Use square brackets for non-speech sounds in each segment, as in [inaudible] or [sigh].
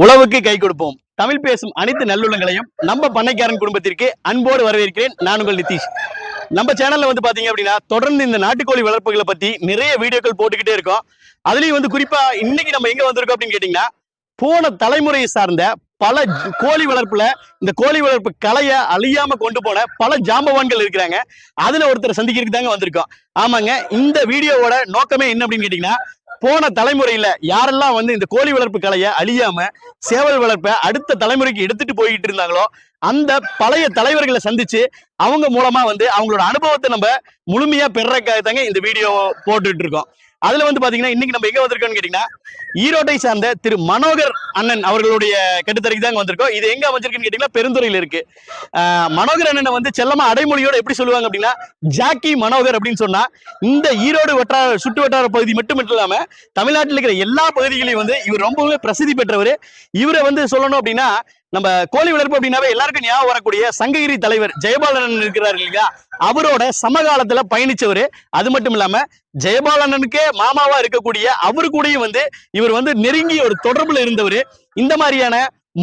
உழவுக்கு கை கொடுப்போம். தமிழ் பேசும் அனைத்து நல்லுள்ளங்களையும் நம்ம பண்ணைக்காரன் குடும்பத்திற்கு அன்போடு வரவேற்கிறேன். நான் உங்கள் நிதிஷ். நம்ம சேனல்ல வந்து பாத்தீங்க அப்படின்னா தொடர்ந்து இந்த நாட்டுக்கோழி வளர்ப்புகளை பத்தி நிறைய வீடியோக்கள் போட்டுக்கிட்டே இருக்கோம். அதுலயும் வந்து குறிப்பா இன்னைக்கு நம்ம எங்க வந்திருக்கோம் அப்படின்னு கேட்டீங்கன்னா போன தலைமுறையை சார்ந்த பல கோழி வளர்ப்புல இந்த கோழி வளர்ப்பு கலையை அழியாம கொண்டு போன பல ஜாம்பவான்கள் இருக்கிறாங்க. அதுல ஒருத்தர் சந்திக்கிறதுக்கு தாங்க வந்திருக்கோம். ஆமாங்க இந்த வீடியோவோட நோக்கமே என்ன அப்படின்னு கேட்டீங்கன்னா போன தலைமுறையில யாரெல்லாம் வந்து இந்த கோழி வளர்ப்பு கலையை அழியாம சேவல் வளர்ப்பை அடுத்த தலைமுறைக்கு எடுத்துட்டு போயிட்டு இருந்தாங்களோ அந்த பழைய தலைவர்களை சந்திச்சு அவங்க மூலமா வந்து அவங்களோட அனுபவத்தை நம்ம முழுமையா பெறக்காக தாங்க இந்த வீடியோ போட்டுட்டு இருக்கோம். அதுல வந்து பாத்தீங்கன்னா இன்னைக்கு நம்ம எங்க வந்திருக்கோம்னு கேட்டீங்கன்னா ஈரோட்டை சார்ந்த திரு மனோகர் அண்ணன் அவர்களுடைய கட்டுத்தரைக்கு தாங்க வந்திருக்கோம். இது எங்க அமைச்சிருக்குன்னு கேட்டீங்கன்னா பெருந்துறையில இருக்கு. ஆஹ் மனோகர் அண்ணனை வந்து செல்லமா அடைமொழியோட எப்படி சொல்லுவாங்க அப்படின்னா ஜாக்கி மனோகர் அப்படின்னு சொன்னா இந்த ஈரோடு வட்டார சுட்டு வட்டார பகுதி மட்டும் இல்லாம தமிழ்நாட்டில் இருக்கிற எல்லா பகுதிகளையும் வந்து இவர் ரொம்பவே பிரசித்தி பெற்றவர். இவரை வந்து சொல்லணும் அப்படின்னா நம்ம கோழி வளர்ப்பு அப்படின்னாவே எல்லாருக்கும் ஞாபகம் வரக்கூடிய சங்ககிரி தலைவர் ஜெயபாலன் இருக்கிறார் இல்லையா? அவரோட சமகாலத்துல பயணிச்சவர். அது மட்டும் இல்லாம ஜெயபாலனனுக்கே மாமாவா இருக்கக்கூடிய அவரு கூடயும் வந்து இவர் வந்து நெருங்கிய ஒரு தொடர்புல இருந்தவர். இந்த மாதிரியான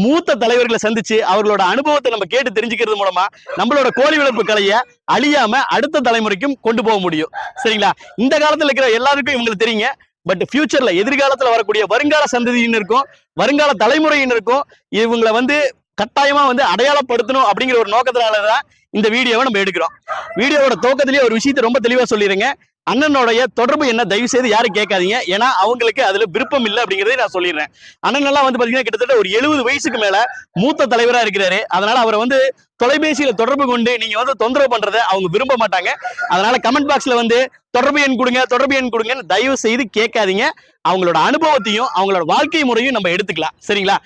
மூத்த தலைவர்களை சந்திச்சு அவர்களோட அனுபவத்தை நம்ம கேட்டு தெரிஞ்சுக்கிறது மூலமா நம்மளோட கோழி வளர்ப்பு கலையை அழியாம அடுத்த தலைமுறைக்கும் கொண்டு போக முடியும். சரிங்களா? இந்த காலத்துல இருக்கிற எல்லாருக்கும் இவங்களுக்கு தெரியுங்க. பட் ஃபியூச்சர்ல எதிர்காலத்துல வரக்கூடிய வருங்கால சந்ததியினருக்கும் வருங்கால தலைமுறையினருக்கும் இவங்களை வந்து கட்டாயமா வந்து அடையாளப்படுத்தணும் அப்படிங்கிற ஒரு நோக்கத்தினாலதான் இந்த வீடியோவை நம்ம எடுக்கிறோம். வீடியோவோட துவக்கத்திலேயே ஒரு விஷயத்தை ரொம்ப தெளிவா சொல்லிடுங்க அண்ணனுடைய தொடர்பு என்ன? தயவு செய்து யாரும் கேட்காதீங்க. ஏன்னா அவங்களுக்கு அதுல விருப்பம் இல்லை அப்படிங்கறதே நான் சொல்லிடுறேன். அண்ணன் எல்லாம் வந்து பாத்தீங்கன்னா கிட்டத்தட்ட ஒரு எழுபது வயசுக்கு மேல மூத்த தலைவரா இருக்கிறாரு. அதனால அவரை வந்து தொலைபேசியில தொடர்பு கொண்டு நீங்க வந்து தொந்தரவு பண்றதை அவங்க விரும்ப மாட்டாங்க. அதனால கமெண்ட் பாக்ஸ்ல வந்து தொடர்பு எண் கொடுங்க தொடர்பு எண் கொடுங்கன்னு தயவு செய்து கேட்காதீங்க. அவங்களோட அனுபவத்தையும் அவங்களோட வாழ்க்கை முறையும் நம்ம எடுத்துக்கலாம். சரிங்களா?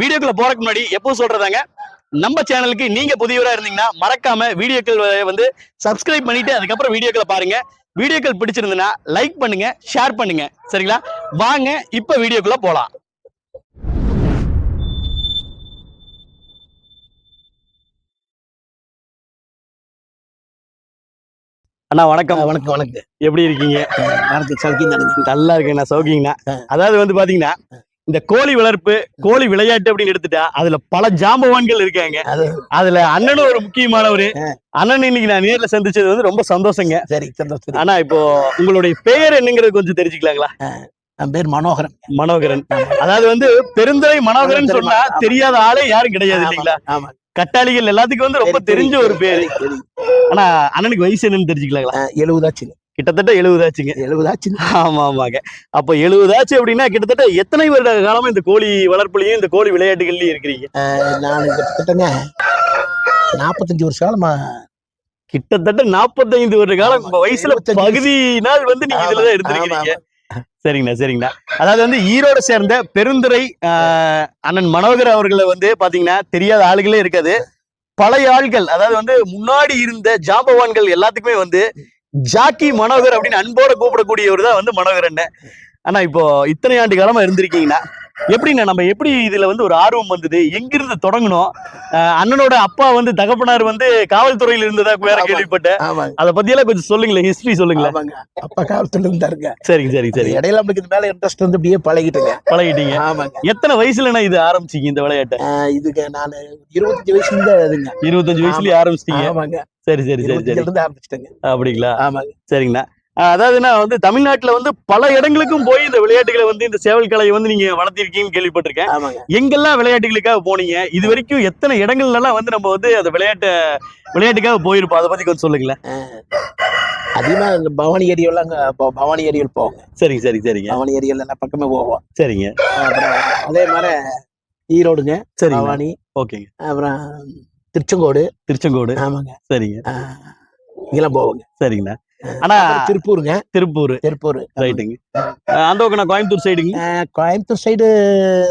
வீடியோக்குள்ள போறதுக்கு முன்னாடி எப்போ சொல்றதாங்க? நம்ம சேனலுக்கு நீங்க புதியவரா இருந்தீங்கன்னா மறக்காம வீடியோக்கள் வந்து சப்ஸ்கிரைப் பண்ணிட்டு அதுக்கப்புறம் வீடியோக்களை பாருங்க. வீடியோக்கள் பிடிச்சிருந்ததுன்னா லைக் பண்ணுங்க ஷேர் பண்ணுங்க. சரிங்களா? வாங்க இப்ப வீடியோக்குள்ள போலாம். அண்ணா வணக்கம். வணக்கம் வணக்கம். எப்படி இருக்கீங்க? நல்லா இருக்கேண்ணா சௌக்கியங்கண்ணா. அதாவது வந்து பாத்தீங்கன்னா இந்த கோழி வளர்ப்பு கோழி விளையாட்டு அப்படின்னு எடுத்துட்டா அதுல பல ஜாம்பவான்கள் இருக்காங்க. அது. அதுல அண்ணனும் ஒரு முக்கியமானவரு. அண்ணன் இன்னைக்கு நான் நேர்ல சந்திச்சது வந்து ரொம்ப சந்தோஷங்க. சரி சந்தோஷம் ஆனா இப்போ உங்களுடைய பெயர் என்னங்கிறது கொஞ்சம் தெரிஞ்சுக்கலாங்களா? என் பேர் மனோகரன். மனோகரன். அதாவது வந்து பெருந்துறை மனோகரன் சொன்னா. தெரியாத ஆளே யாரும் கிடையாது இல்லைங்களா? ஆமா. கட்டாளிகள் எல்லாத்துக்கும் வந்து ரொம்ப தெரிஞ்ச ஒரு பேரு. ஆனா அண்ணனுக்கு வயசு என்னன்னு தெரிஞ்சுக்கலாங்களா? எழுபதாச்சு. கிட்டத்தட்ட எழுபதாச்சுங்க. எழுபதாச்சு ஆமா ஆமாங்க அப்ப எழுபதாச்சு அப்படின்னா கிட்டத்தட்ட எத்தனை வருட காலமா இந்த கோழி வளர்ப்புலயும் இந்த கோழி விளையாட்டுகள்லயும் இருக்கிறீங்க? நான் கிட்டத்தட்டங்க நாற்பத்தஞ்சு வருஷ காலமா. கிட்டத்தட்ட நாற்பத்தைந்து வருட காலம் வயசுல 75 பகுதி நாள் வந்து நீங்க இதுலதான் இருந்திருக்கீங்க சரிங்கண்ணா சரிங்கண்ணா. அதாவது வந்து ஈரோடு சேர்ந்த பெருந்துறை ஆஹ், அண்ணன் மனோகர் அவர்களை வந்து பாத்தீங்கன்னா தெரியாத ஆளுகளே இருக்காது. பழைய ஆள்கள் அதாவது வந்து முன்னாடி இருந்த ஜாம்பவான்கள் எல்லாத்துக்குமே வந்து ஜாக்கி மனோகர் அப்படின்னு அன்போட கூப்பிடக்கூடியவர் தான் வந்து மனோகர் அண்ணன். ஆனா இப்போ இத்தனை ஆண்டு காலமா இருந்திருக்கீங்கன்னா எப்படிண்ணா நம்ம எப்படி இதுல வந்து ஒரு ஆர்வம் வந்தது? எங்கிருந்து தொடங்கணும் அண்ணனோட அப்பா வந்து தகப்பனார் வந்து காவல்துறையில இருந்ததா வேற. கேள்விப்பட்டேன். அத பத்தி எல்லாம் கொஞ்சம் சொல்லுங்களேன் ஹிஸ்டரி சொல்லுங்களேன். அப்பா காலத்துல இருந்தாருங்க. சரிங்க சரி சரி. இடையில நம்மளுக்கு இது மேல இன்ட்ரெஸ்ட் வந்து அப்படியே பழகிட்டுங்க. பழகிட்டீங்க. ஆமாங்க. எத்தனை வயசுல இது ஆரம்பிச்சீங்க இந்த விளையாட்டை? இதுக்கு நான் இருபத்தஞ்சு வயசுல இருந்து இதுங்க. இருபத்தஞ்சு வயசுலயே ஆரம்பிச்சிட்டீங்க. ஆமாங்க. சரி சரி சரி சரி. இருந்து ஆரம்பிச்சிட்டேங்க. அப்படிங்களா? ஆமாங்க. சரிங்கண்ணா. அதாவது நான் வந்து தமிழ்நாட்டுல வந்து பல இடங்களுக்கும் போய் இந்த விளையாட்டுகளை வந்து இந்த சேவல் கலையை வந்து நீங்க வளர்த்திருக்கீங்கன்னு கேள்விப்பட்டிருக்கேன். ஆமாங்க. எங்கெல்லாம் விளையாட்டுகளுக்காக போனீங்க? இது வரைக்கும் எத்தனை இடங்கள்ல எல்லாம் வந்து நம்ம வந்து அந்த விளையாட்டு விளையாட்டுக்காக போயிருப்போம்? அதை பத்தி கொஞ்சம் சொல்லுங்களேன். அதிகமா இந்த பவானி ப- பவானி ஏரியாவில் போவோங்க. சரிங்க சரி சரிங்க. பவானி ஏரியாவில் எல்லாம் பக்கமே போவோம். சரிங்க. அப்புறம் அதே மாதிரி ஈரோடுங்க சரிங்க. பவானி. ஓகேங்க. அப்புறம் திருச்செங்கோடு. திருச்செங்கோடு. ஆமாங்க. சரிங்க. ஆஹ் இங்கெல்லாம் போவோங்க. சரிங்கண்ணா ஆனா திருப்பூருங்க. திருப்பூர். திருப்பூர். ரைட்டுங்க அந்த பக்கம் கோயம்புத்தூர் சைடுங்க கோயம்புத்தூர் சைடு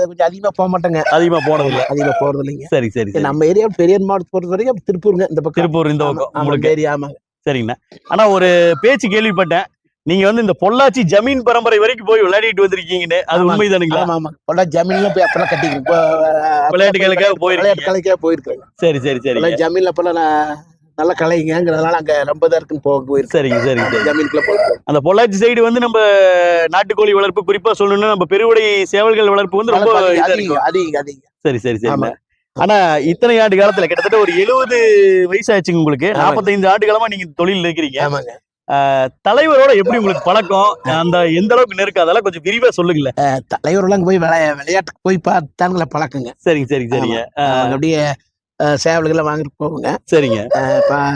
கொஞ்சம் அதிகமா போக மாட்டேங்க. அதிகமா போனதில்ல. அதிகமா போறது இல்லைங்க சரி சரி. சரி நம்ம ஏரியா பெரியார் மாவட்டத்தை பொறுத்த வரைக்கும் திருப்பூருங்க இந்த பக்கம். திருப்பூர் இந்த பக்கம். உங்களுக்கு ஏரியா ஆமாங்க. சரிங்கண்ணா. ஆனா ஒரு பேச்சு கேள்விப்பட்டேன். நீங்க வந்து இந்த பொள்ளாச்சி ஜமீன் பரம்பரை வரைக்கும் போய் விளையாடிட்டு வந்திருக்கீங்கன்னு. அது. உண்மைதானுங்களா? ஆமா இப்பெல்லாம் ஜமீன்ல போய் அப்பெல்லாம் கட்டிக்கிறோம் இப்போ, விளையாட்டுகளுக்காக போயிருக்கீங்க. விளையாட்டுகளுக்காக போயிருக்கிறேங்க. சரி சரி இப்பெல்லாம் ஜமீன்ல அப்பெல்லாம் நான் நல்ல கலைங்கிறதுனால அங்க ரொம்ப தான் இருக்குன்னு போக போயிருக்கு. சரிங்க சரிங்க சரி ஜமீனுக்குள்ள போயிருக்கு. அந்த பொள்ளாச்சி சைடு வந்து நம்ம நாட்டுக்கோழி வளர்ப்பு குறிப்பா சொல்லணும்னா நம்ம பெருவுடை சேவல்கள் வளர்ப்பு வந்து ரொம்ப. அதிகம் அதிகம் அதிகம். சரி சரி சரி. ஆனா இத்தனை ஆண்டு காலத்துல கிட்டத்தட்ட ஒரு எழுபது வயசாச்சுங்க உங்களுக்கு. ஆமாங்க. நாற்பத்தைந்து ஆண்டு காலமா நீங்க தொழில் இருக்கிறீங்க. ஆமாங்க. தலைவரோட எப்படி உங்களுக்கு பழக்கம்? அந்த எந்த அளவுக்கு நெருக்கம்? அதெல்லாம் கொஞ்சம் விரிவா சொல்லுங்களேன். தலைவரெல்லாம் போய் விளையா விளையாட்டுக்கு போய் பார்த்தாங்களே பழக்கங்க. சரிங்க சரிங்க சரிங்க. அப்படியே சேவல்களை வாங்கிட்டு போவோங்க. சரிங்க.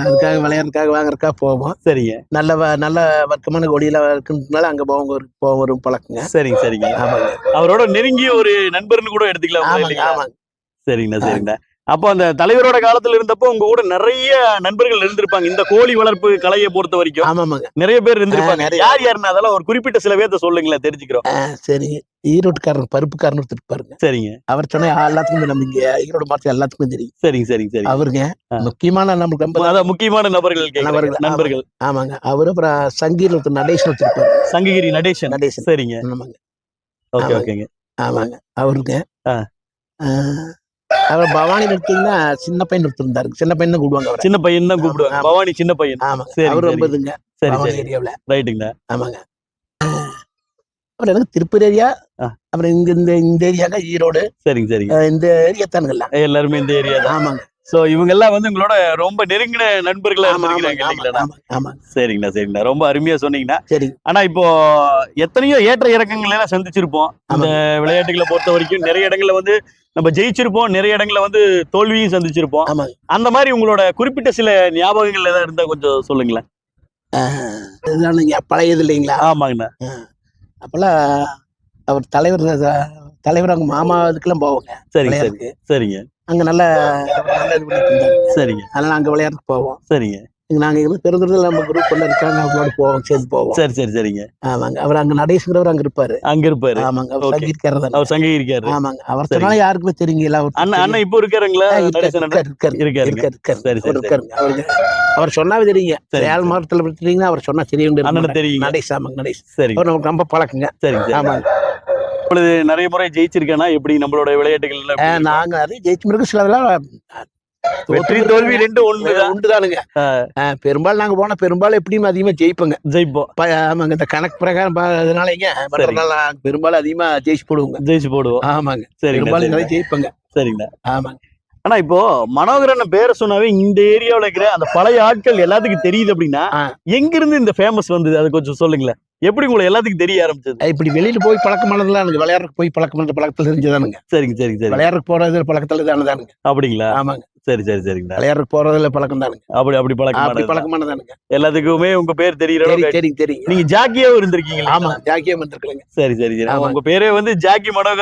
அதுக்காக விளையாடுறதுக்காக வாங்குறதுக்காக போவோம். சரிங்க. நல்ல நல்ல வர்க்கமான கொடியில இருக்குன்றதுனால அங்க போவோம் ஒரு போவோம் ஒரு பழக்கங்க. சரிங்க சரிங்க. ஆமாங்க. அவரோட நெருங்கிய ஒரு நண்பர்னு கூட எடுத்துக்கலாம் ஆமாங்க? ஆமாங்க. சரிங்கண்ணா சரிங்கண்ணா. அப்போ அந்த தலைவரோட காலத்துல இருந்தப்போ உங்க கூட நிறைய நண்பர்கள் இருந்திருப்பாங்க. இந்த கோழி வளர்ப்பு கலையை பொறுத்த வரைக்கும் ஆமாமாங்க. நிறைய பேர் இருந்திருப்பாங்க. யார் யாருன்னா அதெல்லாம் ஒரு குறிப்பிட்ட சில பேர்த்த சொல்லுங்களேன் தெரிஞ்சுக்கிறோம். அஹ், சரி. ஈரோட்டுக்காரன் பருப்புக்காரன் ஒருத்தர் இருப்பாருங்க. சரிங்க. அவர் சொன்னா எல்லாத்துக்கும் நம்ம இங்க ஈரோடு மார்க்கெட் எல்லாத்துக்கும் தெரியும். சரிங்க சரிங்க சரி அவருங்க. முக்கியமான ரொம்ப அதான் முக்கியமான நபர்கள். நபர்கள். நண்பர்கள். ஆமாங்க. அவரு அப்புறம் சங்கீர் ஒருத்தர் நடேசன் ஒருத்தர் சங்ககிரி நடேசன் நடேசன் சரிங்க. ஆமாங்க. ஓகே. ஓகேங்க. ஆமாங்க. அவருங்க. அவர் பவானி எடுத்தீங்கன்னா சின்ன பையன் ஒருத்தர் இருந்தாரு சின்ன பையன் தான் அவரை. சின்ன பையன் தான் கூப்பிடுவாங்க. ஆமா. பவானி சின்ன பையன். ஆமாங்க சரி, அவர் சரி. ரொம்ப இதுங்க சரி சரி. ஏரியாவுல. ரைட்டுங்கண்ணா ஆமாங்க. அப்புறம் எனக்கு திருப்பூர் ஏரியா. அப்புறம் இங்க இந்த இந்த ஏரியாங்க ஈரோடு. சரிங்க சரிங்க. இந்த ஏரியா தானுங்கல்ல. எல்லாருமே இந்த ஏரியா தான். ஆமாங்க. சோ இவங்க எல்லாம் வந்து உங்களோட ரொம்ப நெருங்கின நண்பர்களா ஆமா இருந்திருக்கிறாங்க ஆமாங்க சரிங்கண்ணா சரிங்கண்ணா. ரொம்ப அருமையா சொன்னீங்கண்ணா. சரி. ஆனா இப்போ எத்தனையோ ஏற்ற இறக்கங்கள் எல்லாம் சந்திச்சிருப்போம். இந்த விளையாட்டுகளை பொறுத்த வரைக்கும் நிறைய இடங்கள்ல வந்து நம்ம ஜெயிச்சிருப்போம் நிறைய இடங்கள்ல வந்து தோல்வியும் சந்திச்சிருப்போம். அந்த மாதிரி உங்களோட குறிப்பிட்ட சில ஞாபகங்கள் ஏதாவது இருந்தா கொஞ்சம் சொல்லுங்களேன். பழையது இல்லைங்களா? ஆமாங்கண்ணா. அப்பெல்லாம் அவர் தலைவர் தலைவர் அவங்க மாமா இதுக்கெல்லாம் போவோங்க. சரிங்க சரிங்க. அங்க நல்ல நல்ல இது பண்ணிட்டு இருந்தாங்க. சரிங்க. அதனால அங்க விளையாடுறதுக்கு போவோம். சரிங்க. இங்க நாங்க இருந்து பெருந்துறதுல நம்ம குரூப் எல்லாம் இருக்காங்க. அவங்களோட போவோம் சேர்ந்து போவோம். சரி சரி சரிங்க. ஆமாங்க. அவர் அங்க நடேசுங்கிறவர் அங்க இருப்பாரு. அங்க இருப்பாரு. ஆமாங்க. அவர் Okay. சங்கீத்காரர் அவர் சங்கி இருக்காரு ஆமாங்க. அவர். சொன்னாலும் யாருக்குமே தெரியுங்களா அவர் அண்ணன் அண்ணன் இப்போ இருக்காருங்களா? இருக்காரு இருக்காரு இருக்காரு. சரி, சரி, அவர் இருக்காருங்க. அவருக்கு அவர் சொன்னாவே தெரியுங்க. சரி, சரி. மாவட்டத்துல விட்டுட்டீங்கன்னா அவர் சொன்னா தெரியும் நடேஷ் ஆமாங்க நடேஷ். சரிங்க. அவர் நமக்கு ரொம்ப பழக்கங்க. சரிங்க சரி. ஆமாங்க. இப்பொழுது நிறைய முறை ஜெயிச்சிருக்கேனா எப்படி நம்மளோட விளையாட்டுகள்? நாங்க அது ஜெயிச்சு மிருக்கு சிலதெல்லாம் வெற்றி தோல்வி ரெண்டு உண்டுதானுங்க ஆஹ் பெரும்பாலும் நாங்க போனா பெரும்பாலும் எப்படியும் அதிகமா ஜெயிப்போங்க. ஜெயிப்போம். ஆமாங்க இந்த கணக்கு பிரகாரம் அதனாலங்க பெரும்பாலும் அதிகமா ஜெயிச்சு போடுவோங்க. ஜெயிச்சு போடுவோம். ஆமாங்க. சரிங்க பெரும்பாலும் ஜெயிப்பங்க. சரிங்க. ஆமாங்க. ஆனா இப்போ மனோகரன் பேரை சொன்னாவே இந்த ஏரியாவுல இருக்கிற அந்த பழைய ஆட்கள் எல்லாத்துக்கும் தெரியுது அப்படின்னா. எங்க இருந்து இந்த ஃபேமஸ் வந்தது? அது கொஞ்சம் சொல்லுங்களேன். எப்படி உங்களை எல்லாத்துக்கும் தெரிய ஆரம்பிச்சது? இப்படி வெளியில போய் பழக்கமானதுலாம் எனக்கு விளையாடுறதுக்கு போய் பழக்கம் பழக்கத்துல தெரிஞ்சதானுங்க. சரிங்க சரிங்க சரி விளையாடுறதுக்கு போறது பழக்கத்துல தானுங்க அப்படிங்களா? ஆமாங்க. சரி சரி சரிங்கண்ணா. விளையாடுறதுக்கு போறதுல பழக்கம் தானுங்க அப்படி அப்படி அப்படி பழக்கம் பழக்கமானதானுங்க எல்லாத்துக்குமே உங்க பேர் தெரியற தெரியும் தெரியும் நீங்க ஜாக்கியாவும் இருந்திருக்கீங்களா? ஆமா ஜாக்கியம் வந்திருக்கலைங்க சரி சரி சரி. உங்க பேரே வந்து ஜாக்கி மனோர்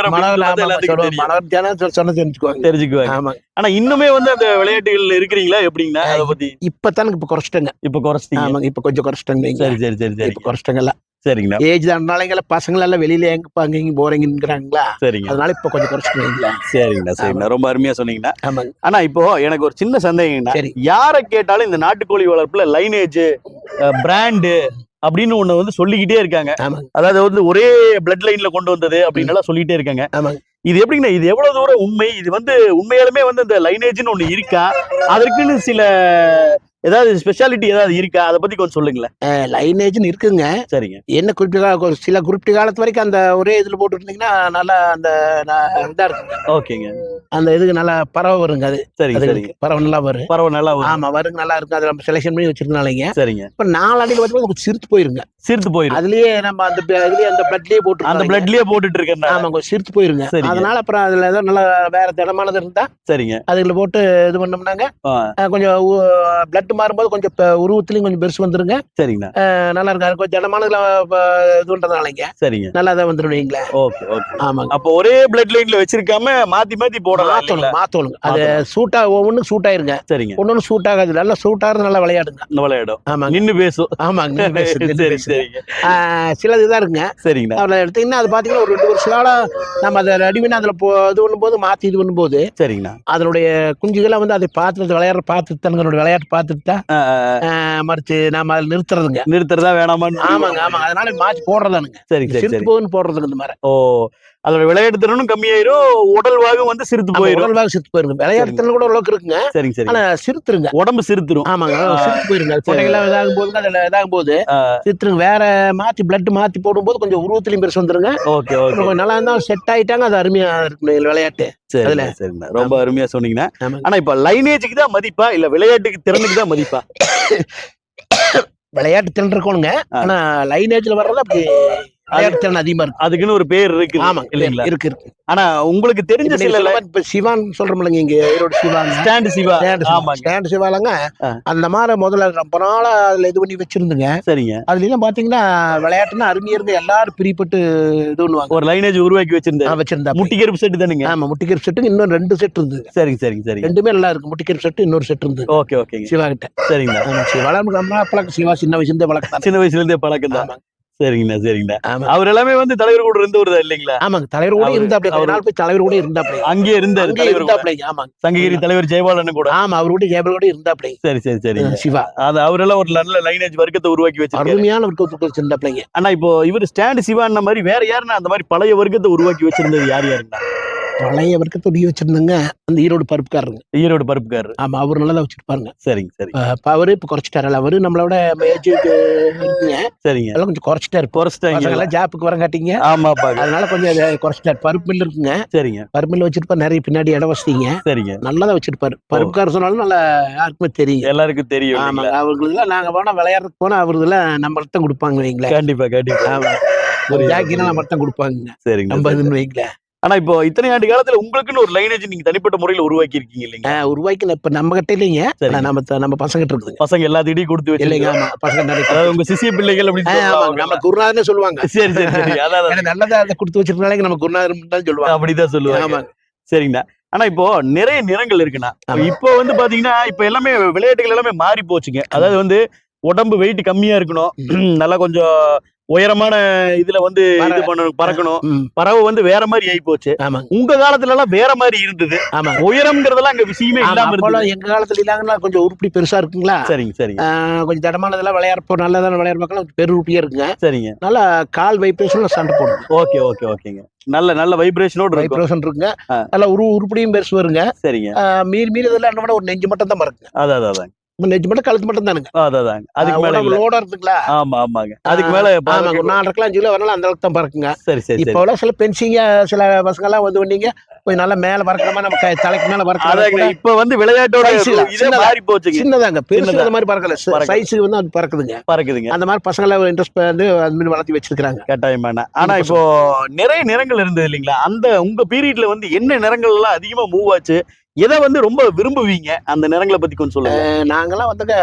ஜானா சொன்ன தெரிஞ்சுக்குவாங்க. தெரிஞ்சுக்குவாங்க. ஆமாங்க ஆனா இன்னுமே வந்து அந்த விளையாட்டுகள் இருக்கிறீங்களா? எப்படிங்கண்ணா? அதை பத்தி. இப்பதானுங்க இப்ப குறைச்சிட்டங்க. இப்ப குறைச்சிட்டீங்க. ஆமாங்க இப்ப கொஞ்சம் குறைச்சிட்டங்க. சரி சரி சரி சரி. இப்ப குறைச்சிட்டங்கல்ல. சரிங்கண்ணா ஏஜ் தானாலங்கள பசங்க எல்லாம் வெளியில எங்க அங்க இங்க போறீங்கிறாங்களா சரிங்க. அதனால இப்ப கொஞ்சம் குறைச்சிட்டீங்களா சரிங்கண்ணா சரிங்கண்ணா ரொம்ப அருமையா சொன்னீங்கண்ணா ஆமாங்க. ஆனா இப்போ எனக்கு ஒரு சின்ன சந்தேகங்கண்ணா சரி. யாரை கேட்டாலும் இந்த நாட்டுக்கோழி வளர்ப்புல லைனேஜ் பிராண்டு அப்படின்னு ஒண்ணு வந்து சொல்லிக்கிட்டே இருக்காங்க. அதாவது வந்து ஒரே பிளட் லைன்ல கொண்டு வந்தது அப்படின்னு எல்லாம் சொல்லிட்டே இருக்காங்க. இது எப்படிங்கண்ணா இது எவ்வளவு தூரம் உண்மை? இது வந்து உண்மையாலுமே வந்து இந்த லைனேஜ்னு ஒண்ணு இருக்கா? அதற்குன்னு சில ஏதாவது ஸ்பெஷாலிட்டி ஏதாவது இருக்கா? அதை பத்தி கொஞ்சம் சொல்லுங்களேன். லைனேஜ்னு இருக்குங்க. சரிங்க. என்ன குறிப்பிட்ட சில குறிப்பிட்ட காலத்து வரைக்கும் அந்த ஒரே இதுல போட்டு இருந்தீங்கன்னா நல்லா அந்த இதா இருக்குங்க ஓகேங்க. அந்த இதுக்கு நல்லா பறவை வருங்க அது. சரிங்க சரிங்க பறவை நல்லா வரும். பரவாயில்ல நல்லா வரும். ஆமா வருங்க நல்லா இருக்கும். அதை நம்ம செலெக்ஷன் பண்ணி வச்சிருந்தாங்க சரிங்க. இப்ப நாலடியில் பார்த்துட்டு கொஞ்சம் சிரித்து போயிருங்க. சிரித்து போயிடும் அதுலயே நம்ம அந்த இதுலயே அந்த பிளட்லயே போட்டு அந்த பிளட்லயே போட்டுட்டு இருக்கேன் ஆமா கொஞ்சம் சிரித்து போயிருங்க. அதனால அப்புறம் அதுல ஏதோ நல்லா வேற திடமானது இருந்தா சரிங்க. அதுல போட்டு இது பண்ணோம்னாங்க. கொஞ்சம் பிளட் மாறும்போது கொஞ்சம் உருவத்திலயும் கொஞ்சம் பெருசு வந்துருங்க. சரிங்கண்ணா. நல்லா இருக்கும் அது கொஞ்சம் திடமானதுல ப- இது பண்றதுனாலங்க. சரிங்க. நல்லா தான் வந்துருவீங்களே? Okay okay. ஆமாங்க. அப்போ ஒரே பிளட் லைன்ல வச்சிருக்காம மாத்தி மாத்தி போடலாம்? மாத்தணும் மாத்தணும் அது சூட்டா ஒவ்வொன்றும் சூட் ஆயிருங்க சரிங்க. ஒன்னொன்னு சூட் ஆகாது நல்லா சூட் ஆகிறது நல்லா விளையாடுங்க. இந்த விளையாடும். ஆமாங்க. நின்னு பேசும். ஆமாங்க சரி. சரிங்க. சிலது இதாக இருக்குங்க. சரிங்கண்ணா. அதில் எடுத்தீங்கன்னா அது பார்த்தீங்கன்னா ஒரு ரெண்டு வருஷ காலம் நம்ம அதை ரெடி பண்ணி அதில் போ இது பண்ணும்போது மாற்றி இது பண்ணும்போது சரிங்கண்ணா. அதனுடைய குஞ்சுகளை வந்து அதை பார்த்துட்டு விளையாடுற பார்த்துட்டு தன்னுடைய விளையாட்டு பார்த்துட்டு ஆஹ் மறிச்சு நாம அதில் நிறுத்துறதுங்க. நிறுத்துறதா வேணாமான்னு ஆமாங்க ஆமாங்க அதனால மாற்றி போடுறதானுங்க. சரி போகுன்னு போடுறதுங்க இந்த மாதிரி. ஓ அதோட விளையாட்டு திறனும் கம்மியாயிரும் உடல் வாகும் வந்து சிரித்து ஆமா, போயிரும். உடல் வாகு சிரித்து போயிருங்க. விளையாட்டுல கூட ஓரளவுக்கு இருக்குங்க. சரிங்க சரி ஆனா சிரித்துருங்க உடம்பு சிரித்துரும் ஆமாங்க. சிரித்து போயிருங்க. கொட்டைகள்லாம் இதாகும் போது அதுல இதாகும் போது. சிரித்துருங்க வேற மாத்தி பிளட் மாத்தி போடும்போது கொஞ்சம் உருவத்திலையும் பெருசு வந்துருங்க. Okay okay. நல்லா இருந்தா செட் ஆயிட்டாங்க அது அருமையா இருக்கு விளையாட்டு. சரி. சரிண்ணா ரொம்ப அருமையா சொன்னீங்கன்னா. ஆனா இப்ப லைனேஜுக்கு தான் மதிப்பா? இல்ல விளையாட்டுக்கு திறனுக்கு தான் மதிப்பா? [coughs] விளையாட்டு திறன் இருக்கணுங்க. ஆனா லைனேஜ்ல வர்றது அப்படி விளையாட்டு திறன் அதிகமா இருக்கு. அதுக்குன்னு ஒரு பேர் இருக்கு ஆமாங்க இல்லைங்களா? இருக்கு இருக்கு. ஆனா உங்களுக்கு தெரிஞ்ச சில இப்ப சிவான் சொல்றோம்லங்க இங்க ஈரோடு சிவான் ஸ்டாண்ட் சிவா. ஸ்டாண்ட் சிவாலங்க. அந்த மாதிரி முதல்ல ரொம்ப நாளா அதுல இது பண்ணி வச்சிருந்துங்க. சரிங்க. அதுல எல்லாம் பாத்தீங்கன்னா விளையாட்டுன்னா அருமையா இருந்து எல்லாரும் பிரிப்பட்டு இது பண்ணுவாங்க. ஒரு லைனேஜ் உருவாக்கி வச்சிருந்தாரு. வச்சிருந்தா முட்டிக்கருப்பு செட்டு தானுங்க. ஆமா முட்டிக்கர் செட்டு இன்னும் ரெண்டு செட் இருந்தது சரிங்க சரிங்க சரிங்க. ரெண்டுமே நல்லா இருக்கு முட்டிக்கர் செட்டு இன்னொரு செட் இருந்தது ஓகே ஓகேங்க. சிவா கிட்ட. சரிங்கண்ணா ஆமா சிவா. நம்ம பழக்கம் சிவா சின்ன வயசுல இருந்தே பழக்கம் சின்ன வயசுல இருந்தே பழக்கம் தான் சரிங்கண்ணா சரிங்கண்ணா. ஆமா. அவர் எல்லாமே வந்து தலைவர் கூட இருந்தவர் தான் இல்லைங்களா? ஆமாங்க தலைவர் கூட இருந்தாப்ல அவரு- நாள் போய் தலைவர் கூட இருந்தாப்ல. அங்கேயே இருந்தாரு அங்கே தலைவர் கூட. இருந்தாப்ல ஆமாங்க. சங்ககிரி தலைவர் ஜெயபாலன் கூட. ஆமா அவர் கூட ஜெயபல் கூட இருந்தாப்ல. சரி சரி சரி சிவா. அது அவரெல்லாம் ஒரு நல்ல லைனேஜ் வர்க்கத்தை உருவாக்கி வச்சிருக்காரு. அருமையான ஒரு வச்சிருந்தாப்லங்க. ஆனா இப்போ இவர் ஸ்டாண்ட் சிவான்ன மாதிரி வேற யாருன்னா அந்த மாதிரி பழைய வர்க்கத்தை உருவாக்கி வச்சிருந்தது யார் யாருன்னா பழைய வர்க்கத்தை உடைய வச்சிருந்தாங்க அந்த ஈரோடு பருப்புக்காரருங்க. ஈரோடு பருப்புக்காரரு. ஆமா அவர் நல்லா தான் வச்சிருப்பாருங்க. சரிங்க சரி அவரு இப்ப குறைச்சிட்டாரு அவரு நம்மளோட ஏஜ் இருக்குங்க. சரிங்க. அதெல்லாம் கொஞ்சம் குறைச்சிட்டாரு. குறைச்சிட்டாங்க. எல்லாம் ஜாப்புக்கு வரங்காட்டிங்க ஆமா பாக்க அதனால கொஞ்சம் குறைச்சிட்டாரு. பருப்பு மில் இருக்குங்க. சரிங்க. பருப்பு மில் வச்சிருப்பாரு நிறைய பின்னாடி இடம் வசதிங்க. சரிங்க. நல்லா தான் வச்சிருப்பாரு. பருப்புக்காரர் சொன்னாலும் நல்லா யாருக்குமே தெரியும். எல்லாருக்கும் தெரியும் இல்லைங்களா? அவங்களுக்குலாம் நாங்க போனா விளையாடுறதுக்கு போனா அவருதுலாம் நம்மள்ட்ட கொடுப்பாங்க வைங்களேன். கண்டிப்பா கண்டிப்பா. ஆமா. புரியுது, ஜாக்கினா நம்மள்ட்ட கொடுப்பாங்க சரிங்க நம்ம. இதுன்னு வைங்களேன். ஆனா இப்போ இத்தனை ஆண்டு காலத்துல உங்களுக்குன்னு ஒரு லைனேஜ் நீங்க தனிப்பட்ட முறையில உருவாக்கி இருக்கீங்க இல்லைங்க உருவாக்கி இப்ப நம்ம கிட்ட இல்லைங்க. ஆனா நம்ம நம்ம பசங்கிட்ட இருக்குதுங்க பசங்க எல்லாத்திட்டையும் கொடுத்து இல்லைங்க வச்சிருக்கீங்க ஆமா பசங்க நிறைய அதாவது உங்க சிசிய பிள்ளைகள் அப்படின்னு நம்ம குருநாதர்னே சொல்லுவாங்க. சரி சரி சரி. ஏன்னா நல்லதா அதை கொடுத்து வச்சிருந்தாலே நம்ம குருநாதர் தான் சொல்லுவாங்க. அப்படிதான் சொல்லுவாங்க. ஆமாங்க. சரிங்கண்ணா ஆனா இப்போ நிறைய நிறங்கள் இருக்குண்ணா. ஆமா. இப்போ வந்து பாத்தீங்கன்னா இப்ப எல்லாமே விளையாட்டுகள் எல்லாமே மாறி போச்சுங்க. அதாவது வந்து உடம்பு வெயிட் கம்மியா இருக்கணும். [clears throat] நல்லா கொஞ்சம் உயரமான இதுல வந்து இது பண்ணணும் பறக்கணும். பறவை வந்து வேற மாதிரி ஆகி போச்சு. உங்க காலத்துல எல்லாம் வேற மாதிரி இருந்தது. ஆமாங்க உயரம்ங்கிறதெல்லாம் அங்க விஷயமே ஆமா, இல்லாம இருந்தது. எங்க காலத்துல இல்லாங்கன்னா கொஞ்சம் உருப்படி பெருசா இருக்குங்களா? சரிங்க சரிங்க. ஆஹ் கொஞ்சம் தடமானதெல்லாம் விளையாடுறப்போ நல்லதான விளையாடுறப்போ பெரு உருப்பியா இருக்குங்க. சரிங்க. நல்லா கால் வைப்ரேஷன்ல சண்டை போடும். ஓகே ஓகே ஓகேங்க. நல்ல நல்ல வைப்ரேஷனோட வைப்ரேஷன் இருக்குங்க. நல்லா உரு உருப்படியும் பெருசு வருங்க. சரிங்க. மீறி மீறி இதெல்லாம் என்ன பண்ண ஒரு நெஞ்சு மட்டும் தான் மறக்குங்க. அதான் அதான். நெஞ்சு மட்டும் கழுத்து மட்டும் தானுங்க அதான் அதுக்கு மேல லோடா இருக்குங்களா ஆமா ஆமாங்க. அதுக்கு மேல நாலரை கிலோ அஞ்சு கிலோ வரனால அந்த அளவுக்கு தான் பறக்குங்க. சரி சரி இப்போ சரி. எல்லாம் சில பென்சிங்க சில பசங்க எல்லாம் வந்து வந்தீங்க கொஞ்சம் நல்லா மேல பறக்கிற மாதிரி நம்ம தலைக்கு மேல பறக்கிற அதாங்க. மாதிரி இப்ப வந்து விளையாட்டோட. மாறி போச்சுங்க. சின்னதாங்க. பெருசு. அந்த மாதிரி பறக்கல. பறக்கல. சைஸ் வந்து அது பறக்குதுங்க. பறக்குதுங்க. அந்த மாதிரி பசங்க எல்லாம் இன்ட்ரெஸ்ட் வந்து அது மாதிரி வளர்த்தி வச்சிருக்காங்க கட்டாயமான. ஆனா இப்போ நிறைய நிறங்கள் இருந்தது இல்லைங்களா? அந்த உங்க பீரியட்ல வந்து என்ன நிறங்கள் எல்லாம் அதிகமா மூவ் ஆச்சு? எதை வந்து ரொம்ப விரும்புவீங்க? அந்த நிறங்களை பத்தி கொஞ்சம் சொல்லுங்க. நாங்கெல்லாம் வந்துங்க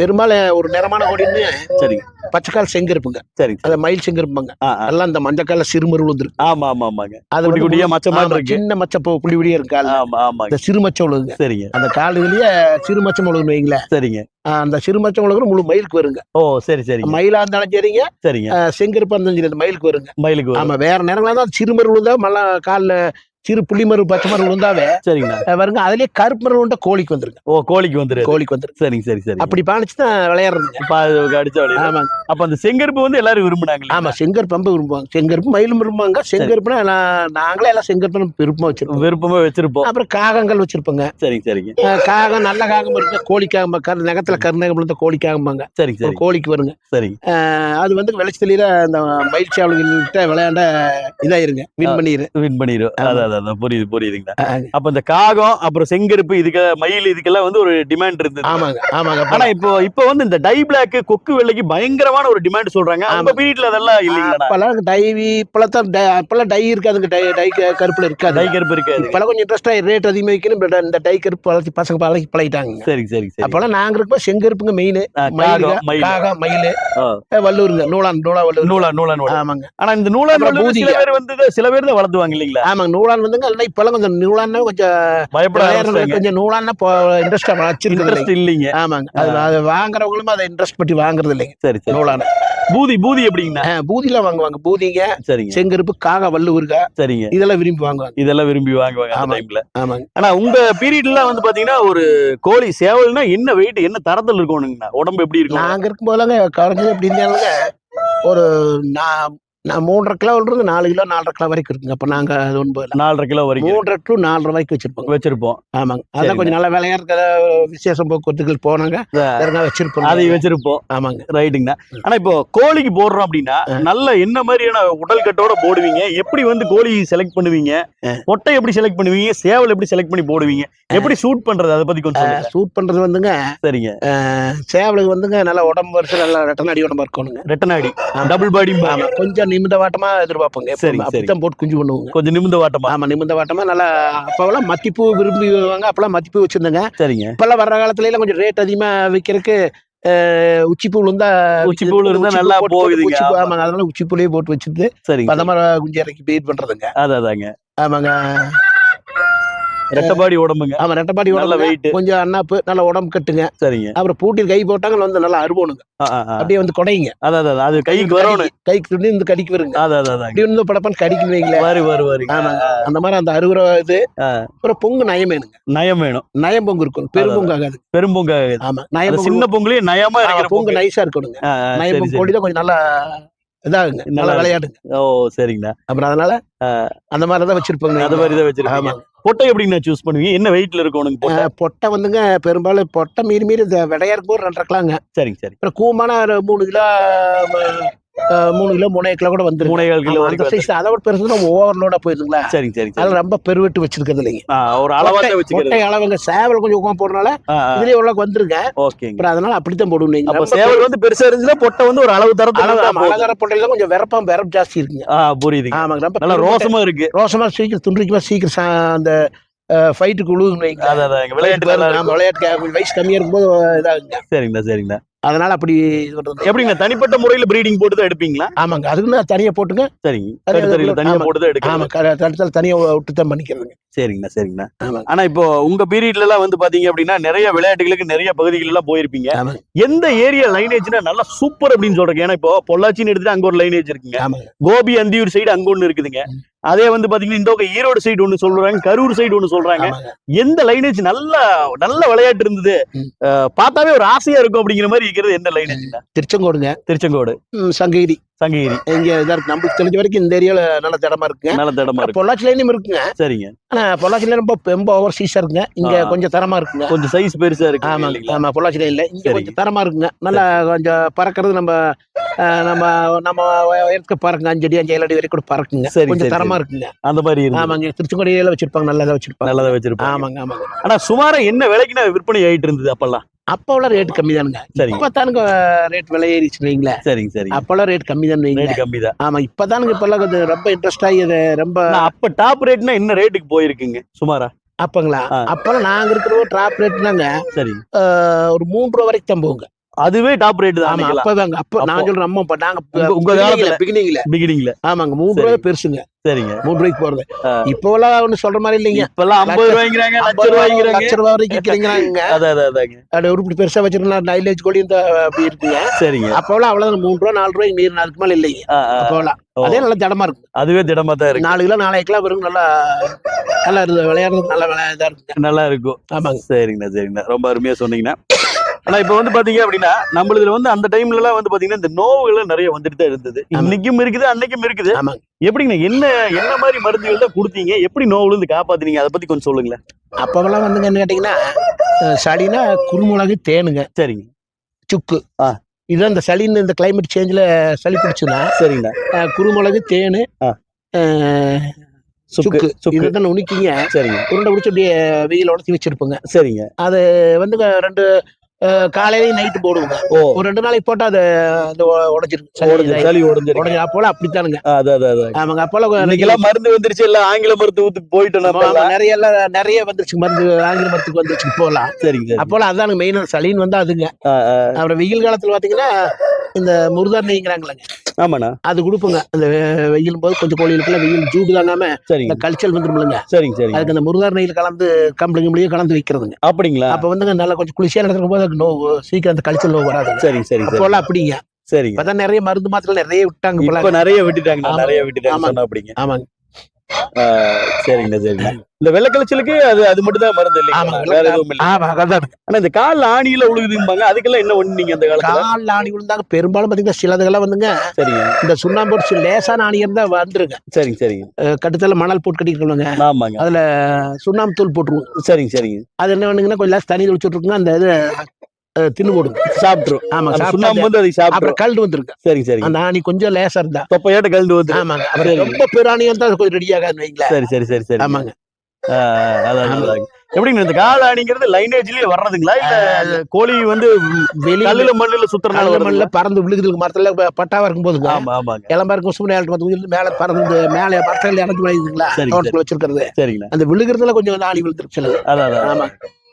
பெரும்பாலும் ஒரு நிறமான கொடின்னு சரிங்க. பச்சைக்கால் செங்கிருப்புங்க. சரிங்க. அந்த மயில் செங்கிருப்பாங்க. எல்லாம் இந்த மஞ்சக்கால சிறுமருள் வந்துருக்கு ஆமா ஆமா ஆமாங்க அது குட்டி வந்து குட்டியா மச்ச மாதிரி ஆமா, இருக்கு. சின்ன மச்ச புள்ளி புள்ளியா இருக்கு. ஆமா ஆமாங்க. இந்த சிறு மச்சம் உழுகுங்க சரிங்க. அந்த கால் இதுலயே சிறு மச்சம் உழுகுன்னு வைங்களேன். சரிங்க. அந்த சிறு மச்சம் உழுகுற முழு மயிலுக்கு வருங்க. ஓ சரி சரிங்க. மயிலா இருந்தாலும் சரிங்க. சரிங்க. செங்கிருப்பா இருந்தாலும் சரி அந்த மயிலுக்கு வருங்க. மயிலுக்கு. ஆமா வேற நேரங்களா தான் சிறுமருள் விழுந்தா மல்ல கால்ல சிறு புள்ளிமரு பச்சை மரம் விழுந்தாவே சரிங்க ஆ, வருங்க அதுலயே கருப்பு மரம் விழுந்தா கோழிக்கு வந்துருங்க. ஓ கோழிக்கு வந்துரு. கோழிக்கு வந்துருக்கு சரிங்க சரி சரி அப்படி பாணிச்சு தான் அது அடிச்ச ஆமாங்க. அப்ப அந்த செங்கருப்பு வந்து எல்லாரும் விரும்புனாங்க ஆமா செங்கருப்பு ரொம்ப விரும்புவாங்க. செங்கருப்பு மயிலும் விரும்புவாங்க. செங்கருப்புனா நாங்களே எல்லாம் செங்கருப்பு விருப்பமா வச்சிருப்போம். விருப்பமா வச்சிருப்போம். அப்புறம் காகங்கள் வச்சிருப்போங்க. சரிங்க சரிங்க. காகம் நல்ல காகம் இருக்கு கோழிக்காகம் கரு நகத்துல கருநகம் விழுந்த கோழிக்காகம்பாங்க சரிங்க சரிங்க கோழிக்கு வருங்க. சரிங்க அஹ் அது வந்து வெளிச்சத்தில அந்த மயிற்சியாளர்கள்ட்ட விளையாண்ட இதாயிருங்க. வின் பண்ணிரு. வின் ஆமா. அதான் அதான், புரியுது புரியுதுங்கண்ணா அஹ் அப்ப இந்த காகம் அப்புறம் செங்கருப்பு இதுக்கு மயில் இதுக்கெல்லாம் வந்து ஒரு டிமாண்ட் இருந்தது. ஆமாங்க ஆமாங்க. ஆனா இப்போ இப்போ வந்து இந்த டை பிளாக் கொக்கு வெள்ளைக்கு பயங்கரமான ஒரு டிமாண்ட் சொல்றாங்க. ஆமா. பீரியட்ல அதெல்லாம் இல்லைங்களா? அப்பெல்லாம் டைவி இப்பெல்லாம் தான் டை- இருக்காதுங்க டை டை கருப்புல இருக்காது. டை கருப்பு இருக்காது. இப்பெல்லாம் கொஞ்சம் இன்ட்ரெஸ்டா ரேட் அதிகமாக வைக்கணும் இந்த டை கருப்பு வளர்த்தி பசங்க பழகி பழகிட்டாங்க. சரி சரி அப்பெல்லாம் நாங்க இருக்கும்போது செங்கருப்புங்க மெயின் மயில். காகம் மயில். வல்லூருங்க நூலான் நூலா வல்லூர் நூலா நூலா நூலா. ஆமாங்க. ஆனா இந்த நூலா நூலா சில. பேர் வந்து சில பேர் தான் வளர்த்துவாங்க இல்லைங்களா? ஆமாங்க நூலான் வந்துங்க இல்ல இப்பெல்லாம் கொஞ்சம் நூலான்னா கொஞ்சம் கொஞ்சம் நூலான்னா இன்ட்ரெஸ்டா வச்சிருக்கிறது இல்லைங்க. ஆமாங்க. அது அது வாங்குறவங்களும் அதை இன்ட்ரெஸ்ட் பற்றி வாங்குறது இல்லைங்க. சரி நூலான. பூதி பூதி எப்படிங்கண்ணா? பூதிலாம் வாங்குவாங்க. பூதிங்க சரிங்க. செங்கருப்பு காக வள்ளுவருங்க சரிங்க. இதெல்லாம் விரும்பி வாங்குவாங்க. இதெல்லாம் விரும்பி வாங்குவாங்க அந்த. டைம்ல ஆமாங்க. ஆனா உங்க பீரியட்லாம் வந்து பாத்தீங்கன்னா ஒரு கோழி சேவல்னா என்ன வெயிட் என்ன தரத்தில் இருக்கணுங்கண்ணா? உடம்பு எப்படி இருக்கும் நாங்க இருக்கும்போதெல்லாங்க குறைஞ்சது எப்படி இருந்தாலுங்க ஒரு நா- நான் மூன்றரை கிலோ இருந்து நாலு கிலோ நாலரை கிலோ வரைக்கும் இருக்குங்க. அப்ப நாங்க அது ஒன்பதுல நாலரை கிலோ வரைக்கும் மூன்றரை டு நாலரை வரைக்கும் வச்சிருப்போங்க. வச்சிருப்போம். ஆமாங்க. அதான் கொஞ்சம் நல்லா விலையா இருக்கிற விசேஷம் போக்குவரத்துகள் போனாங்க. வச்சிருப்போம்? அதை வச்சிருப்போம். ஆமாங்க. ரைட்டுங்கண்ணா. ஆனா இப்போ கோழிக்கு போடுறோம் அப்படின்னா நல்ல என்ன மாதிரியான உடல் கட்டோட போடுவீங்க? எப்படி வந்து கோழி செலக்ட் பண்ணுவீங்க? பொட்டை எப்படி செலக்ட் பண்ணுவீங்க? சேவல் எப்படி செலக்ட் பண்ணி போடுவீங்க? எப்படி ஷூட் பண்றது? அதை பத்தி கொஞ்சம் சூட் பண்றது வந்துங்க சரிங்க. சேவலுக்கு வந்துங்க நல்லா உடம்பு வரிசை நல்லா ரெட்டன அடி உடம்பா இருக்கணுங்க ரெட்டநாடி டபுள் பாடி கொஞ்சம் நிமிந்த வாட்டமா எதிர்பார்ப்போங்க சரி. அப்படித்தான் போட்டு குஞ்சு பண்ணுவோங்க. கொஞ்சம் நிமிந்த வாட்டமா ஆமா நிமிந்த வாட்டமா நல்லா அப்பெல்லாம் மத்திப்பூ விரும்புவாங்க அப்பெல்லாம் மத்திப்பூ வச்சிருந்தேங்க. சரிங்க. இப்பெல்லாம் வர்ற காலத்துல எல்லாம் கொஞ்சம் ரேட் அதிகமா விற்கிறதுக்கு உச்சிப்பூல் இருந்தா உச்சிப்பூல் இருந்தா நல்லா போகுதுங்க. ஆமாங்க. அதனால உச்சிப்பூலையே போட்டு வச்சிருந்து சரிங்க. பதமா குஞ்சு இறக்கி பீட் பண்றதுங்க. அதாங்க. ஆமாங்க. ரெட்டபாடி உடம்புங்க. ஆமா ரெட்டப்பாடி நல்ல உடம்பு வெயிட் கொஞ்சம் அண்ணாப்பு நல்ல உடம்பு கட்டுங்க. சரிங்க. அப்புறம் பூட்டில் கை போட்டாங்க வந்து நல்லா அருவோணுங்க. அப்படியே வந்து கொடைங்க அதான் அது கைக்கு வரணும். கைக்கு துணி இந்த கடிக்கு வருங்க. அதான் அதான் அதாங்க. அப்படி இருந்து படப்பான்னு கடிக்கு வைங்களேன். வரு வரு வரு அந்த மாதிரி அந்த அறுவரை இது. அப்புறம் பொங்கு நயம் வேணுங்க. நயம் வேணும். நயம் பொங்கு இருக்கும். பெரும்பொங்கு ஆகாது. பெரும்பொங்க ஆமா நயம் அந்த சின்ன பொங்கலே நயமா இருக்கிற பொங்கு நைஸா இருக்கணுங்க நயம் பொங்கு தான் கொஞ்சம் நல்லா இதாகுங்க. நல்லா விளையாடுங்க. ஓ சரிங்கண்ணா. அப்புறம் அதனால அந்த மாதிரி தான் வச்சிருப்பாங்க அது மாதிரி தான் வச்சிருக்கீங்க பொட்டை எப்படிங்கண்ணா சூஸ் பண்ணுவீங்க? என்ன வெயிட்ல இருக்கும் உனக்கு பொட்டை? வந்துங்க பெரும்பாலும் பொட்டை மீறி மீறி விடையா இருக்கும்போது ரெண்டரை கிலோங்க. சரிங்க சரி. அப்புறம் கூமான ஒரு மூணு கிலோ மூணு கிலோ மூணே கிலோ கூட வந்துருக்கு மூணே கால் அந்த சைஸ் அதை விட பெருசு நம்ம ஓவர்லோடா போயிருதுங்களா? சரிங்க சரி சரி. அதனால ரொம்ப பெருவெட்டு வச்சிருக்கிறது இல்லைங்க. ஒரு அளவா தான் வச்சுக்கிறது. பொட்டை அளவுங்க. சேவல் கொஞ்சம் உட்காந்து போடுறனால இதுலயே உள்ள வந்துருங்க. ஓகேங்க. அப்புறம் அதனால அப்படித்தான் போடுவோம் நீங்க அப்ப ரொம்ப சேவல் வந்து பெருசா இருந்துச்சுன்னா பொட்டை வந்து ஒரு அளவு போதும். அலங்கார பொட்டையில கொஞ்சம் விரப்பம் விரப்பு ஜாஸ்தி இருக்குங்க. ஆ புரியுதுங்க. ஆமாங்க ரொம்ப நல்லா பெரிய பொட்டை- ரோசமா இருக்கு. ரோசமா சீக்கிரம் துண்டிக்குமா சீக்கிரம் அந்த ஃபைட்டுக்கு உழுவுங்க விளையாட்டு விளையாட்டு வயசு கம்மியா இருக்கும்போது இதாகுங்க. சரிங்கண்ணா சரிங்கண்ணா அதனால அப்படி இது பண்றது எப்படிங்கண்ணா தனிப்பட்ட முறையில பிரீடிங் போட்டு தான் எடுப்பீங்களா? ஆமாங்க. அதுக்கு நான் தனியா போட்டுங்க. சரிங்க. கருத்தறியில தனியா ஆமா. போட்டு தான் எடுக்கணும் ஆமா தடுத்தால தனியா விட்டு தான் பண்ணிக்கிறதுங்க. சரிங்கண்ணா சரிங்கண்ணா. ஆமாங்க. ஆனா இப்போ உங்க பீரியட்ல எல்லாம் வந்து பாத்தீங்க அப்படின்னா நிறைய விளையாட்டுகளுக்கு நிறைய பகுதிகள் எல்லாம் போயிருப்பீங்க. எந்த ஏரியா லைனேஜ்னா நல்லா சூப்பர் அப்படின்னு சொல்றேன் ஏன்னா இப்போ பொள்ளாச்சின்னு எடுத்துட்டு அங்க ஒரு லைனேஜ் இருக்குங்க. கோபி அந்தியூர் சைடு அங்க ஒண்ணு இருக்குதுங்க. அதே வந்து பாத்தீங்கன்னா இந்த பக்கம் ஈரோடு சைடு ஒண்ணு சொல்றாங்க கரூர் சைடு ஒண்ணு சொல்றாங்க. எந்த லைனேஜ் நல்ல நல்ல விளையாட்டு இருந்தது? பார்த்தாவே ஒரு ஆசையா இருக்கும் அப்படிங்கிற மாதிரி இருக்கிறது எந்த லைனேஜ் திருச்செங்கோடுங்க. திருச்செங்கோடு. சங்ககிரி. சங்ககிரி. இங்க இதா இருக்கு. நம்மளுக்கு தெரிஞ்ச வரைக்கும் இந்த ஏரியால நல்ல திடமா இருக்குங்க. நல்ல தடமா இருக்கு. பொள்ளாச்சிலையும் இருக்குங்க. சரிங்க. ஆனா பொள்ளாச்சில ரொம்ப ரொம்ப ஓவர் சீஸா இருக்குங்க. இங்க. கொஞ்சம் தரமா இருக்குங்க. கொஞ்சம் சைஸ் பெருசா இருக்கு இல்லைங்களா? ஆமா பொள்ளாச்சில இல்ல இங்க. கொஞ்சம் தரமா இருக்குங்க. நல்லா கொஞ்சம் பறக்கிறது நம்ம நம்ம நம்ம உயரத்துக்கு பறக்குங்க அஞ்சு அடி அஞ்சு ஏழு அடி வரைக்கும் கூட பறக்குங்க. சரி, கொஞ்சம் சரி, தரமா சரி. இருக்குங்க. அந்த மாதிரி இருக்கு ஆமாங்க. திருச்செங்கோடியில வச்சிருப்பாங்க. நல்லதா வச்சிருப்பாங்க. நல்லதா வச்சிருப்பாங்க. ஆமாங்க ஆமாங்க. ஆனா சுமாரா என்ன விலைக்கு நான் விற்பனை ஆயிட்டு இருந்தது அப்பெல்லாம்? அப்ப உள்ள ரேட் கம்மி தானுங்க. சரிங்க. இப்ப தானுங்க ரேட் விலை ஏறிச்சு வைங்களே. சரிங்க சரிங்க. அப்பெல்லாம் ரேட் கம்மி தான் வைங்களேன் ரேட் கம்மி தான். ஆமா இப்பதானுங்க இப்பெல்லாம் கொஞ்சம் ரொம்ப இன்ட்ரெஸ்ட் ஆகி அது ரொம்ப அப்ப டாப் ரேட்னா என்ன ரேட்டுக்கு போயிருக்குங்க சுமாரா? அப்பங்களா. அப்பெல்லாம் நாங்க இருக்கிற ட்ராப் ரேட் தாங்க. சரி ஒரு மூன்று ரூபா வரைக்கும் தான் போகுங்க. அதுவே டாப் ரேட் தான் அப்பதாங்க. அப்ப அப்போ. அம்மா அப்ப நாங்க உங்க- காலத்துல. பிகினிங்ல. பிகினிங்ல. ஆமாங்க சரி. ரூபாய் பெருசுங்க. சரிங்க. மூன்று ரூபாய்க்கு போறது ஆ. இப்போலாம் ஒண்ணு சொல்ற மாதிரி இல்லைங்க. இப்பெல்லாம் ஐம்பது ரூபாய்ங்கிறாங்க லட்ச ரூபாய்ங்கிறாங்க. லட்ச ரூபா வரைக்கும் விற்கிறீங்கிறாங்க [laughs] அதான் உருப்படி பெருசா வச்சிருந்தா மைலேஜ் கோழி இந்த அப்படி இருக்குங்க. சரிங்க. அப்போலாம் அவ்வளவுதான் மூணு ரூபா நாலு ரூபாய்க்கு மீறி அதுக்கு மேல இல்லைங்க. அதே நல்ல ஜடமா இருக்கும். அதுவே திடமா தான் இருக்கு. நாலு கிலோ நாலு கிலோ வரும். நல்லா நல்லா இருந்து விளையாடுறது நல்ல விளையா இதா இருக்குங்க. நல்லா இருக்கும். ஆமாங்க. சரிங்கண்ணா சரிங்கண்ணா. ரொம்ப அருமையா சொன்னீங்கண்ணா. ஆனா இப்ப வந்து பாத்தீங்க அப்படின்னா நம்மளுதுல வந்து அந்த டைம்ல எல்லாம் வந்து பாத்தீங்கன்னா இந்த நோவுகள் நிறைய வந்துட்டு தான் இருந்தது. இன்னைக்கும் இருக்குது அன்னைக்கும் இருக்குது. ஆமாங்க எப்படிங்கண்ணா என்ன என்ன மாதிரி மருந்துகள் தான் கொடுத்தீங்க? எப்படி நோவுல இருந்து காப்பாத்துனீங்க? அதை பத்தி கொஞ்சம் சொல்லுங்களேன். அப்போவெல்லாம் வந்துங்க கேட்டீங்கன்னா சளினா குருமிளகு தேனுங்க. சரிங்க. சுக்கு. ஆ. இதுதான் இந்த சளின்னு இந்த கிளைமேட் சேஞ்சில் சளி பிடிச்சுன்னா சரிங்கண்ணா அஹ், குருமிளகு தேனு சுக்கு சுக்கு. சுக்கு. இதை தான் உணிக்கிங்க சரிங்க. உருண்டை பிடிச்சி அப்படியே வெயில் உடச்சி வச்சிருப்போங்க. சரிங்க. அது வந்துங்க ரெண்டு காலையிலயும் நைட்டு போடுவோங்க ஒரு ரெண்டு நாளைக்கு போட்டா அது அது உடஞ்சிருக்கு உடஞ்சு சளி உடஞ்சிருக்கு உடஞ்சி அப்போலாம் அப்படித்தானுங்க. ஆமாங்க. அப்போலாம் இன்னைக்கெல்லாம் மருந்து வந்துருச்சு. எல்லாம் ஆங்கில போயிட்டோம் நம்ம ஆமா, நிறைய எல்லாம் நிறைய வந்துருச்சு. மருந்து ஆங்கில மருத்துக்கு வந்துருச்சு இப்போலாம். சரிங்க சரி அப்போலாம் அதானுங்க மெயின் சளின்னு வந்தா அதுங்க. அப்புறம் வெயில் காலத்துல பாத்தீங்கன்னா இந்த முருதர்ணிங்கிறாங்களங்க ஆமாண்ணா. அது கொடுப்போங்க. அந்த வெயில் போது கொஞ்சம் கோழிகளுக்குலாம் வெயில் சூடு தாங்காம சரிங்க. கல்ச்சல் வந்துருமில்லைங்க சரிங்க சரிங்க. அதுக்கு அந்த முருகார் நெய்யில் கலந்து கம்பளி கம்பளியும் கலந்து வைக்கிறதுங்க. அப்படிங்களா? அப்ப வந்துங்க நல்லா கொஞ்சம் குளிர்ச்சியா நடக்கும் போது அதுக்கு நோவு சீக்கிரம் அந்த கழிச்சல் நோவு சரிங்க சரிங்க சரி அப்போல்லாம் அப்படிங்க. சரிங்க. இப்பதான் நிறைய மருந்து மாத்திரை நிறைய விட்டாங்க நிறைய விட்டுட்டாங்க. நிறைய விட்டுட்டாங்க அப்படிங்க. ஆமாங்க. சரிங்கண்ணா சரிங்கண்ணா இந்த வெள்ளக்கலைச்சலுக்கு அது அது மட்டும் தான் மருந்து ஆமா, இல்லைங்களா வேற எதுவும் இல்லை. ஆனா இந்த கால்ல ஆணியில உழுகுதும்பாங்க அதுக்கெல்லாம் என்ன ஒண்ணு நீங்க அந்த காலத்துல? கால் ஆணி விழுந்தாங்க பெரும்பாலும் பாத்தீங்கன்னா சிலதுகெல்லாம் வந்துங்க சரிங்க. இந்த சுண்ணாம்பு சில லேசான ஆணி இருந்தா வந்துருங்க. சரிங்க சரிங்க. கட்டுத்தல மணல் போட்டு கட்டிக்கணுங்க ஆமாங்க. அதுல சுண்ணாம்பு தூள் போட்டுருவோம். சரிங்க சரிங்க. அது என்ன பண்ணுங்கன்னா கொஞ்சம் தண்ணி ஒழிச்சுட்டு இருக்குங்க. அந்த இது தின்னு போடுங்க சாப்பிட்டுரும். ஆமா சாப்பிட்டா சுண்ணாம்பு வந்து அதை அப்புறம் கல்டு வந்துருங்க சரிங்க சரிங்க அந்த ஆணி கொஞ்சம் லேசா இருந்தா. தொப்பையாட்ட கழுந்து வந்து ஆமாங்க. அப்புறம் ரொம்ப பெராணி வந்தா அது கொஞ்சம் ரெடி ஆகாது வைங்களேன். சரி சரி சரி சரி. ஆமாங்க. அதான். எப்படிங்க இந்த கால் ஆணிங்கிறது லைனேஜ்லயே வர்றதுங்களா? இல்ல கோழி வந்து வெளியில மண்ணுல வருதுங்களா? மண்ணில் பறந்து விழுகுது மரத்துல ப- பட்டாவா இருக்கும் போதுங்க ஆமா ஆமாங்க. இளம்பா இருக்கும் சும்மா ஏழு மேல பறந்து மேல மரத்துல இறந்து சரி, தோட்டத்துல வச்சிருக்கிறது. சரிங்கண்ணா அந்த விழுகிறதுல கொஞ்சம் ஆணி விழுந்துருச்சு அதான் ஆமா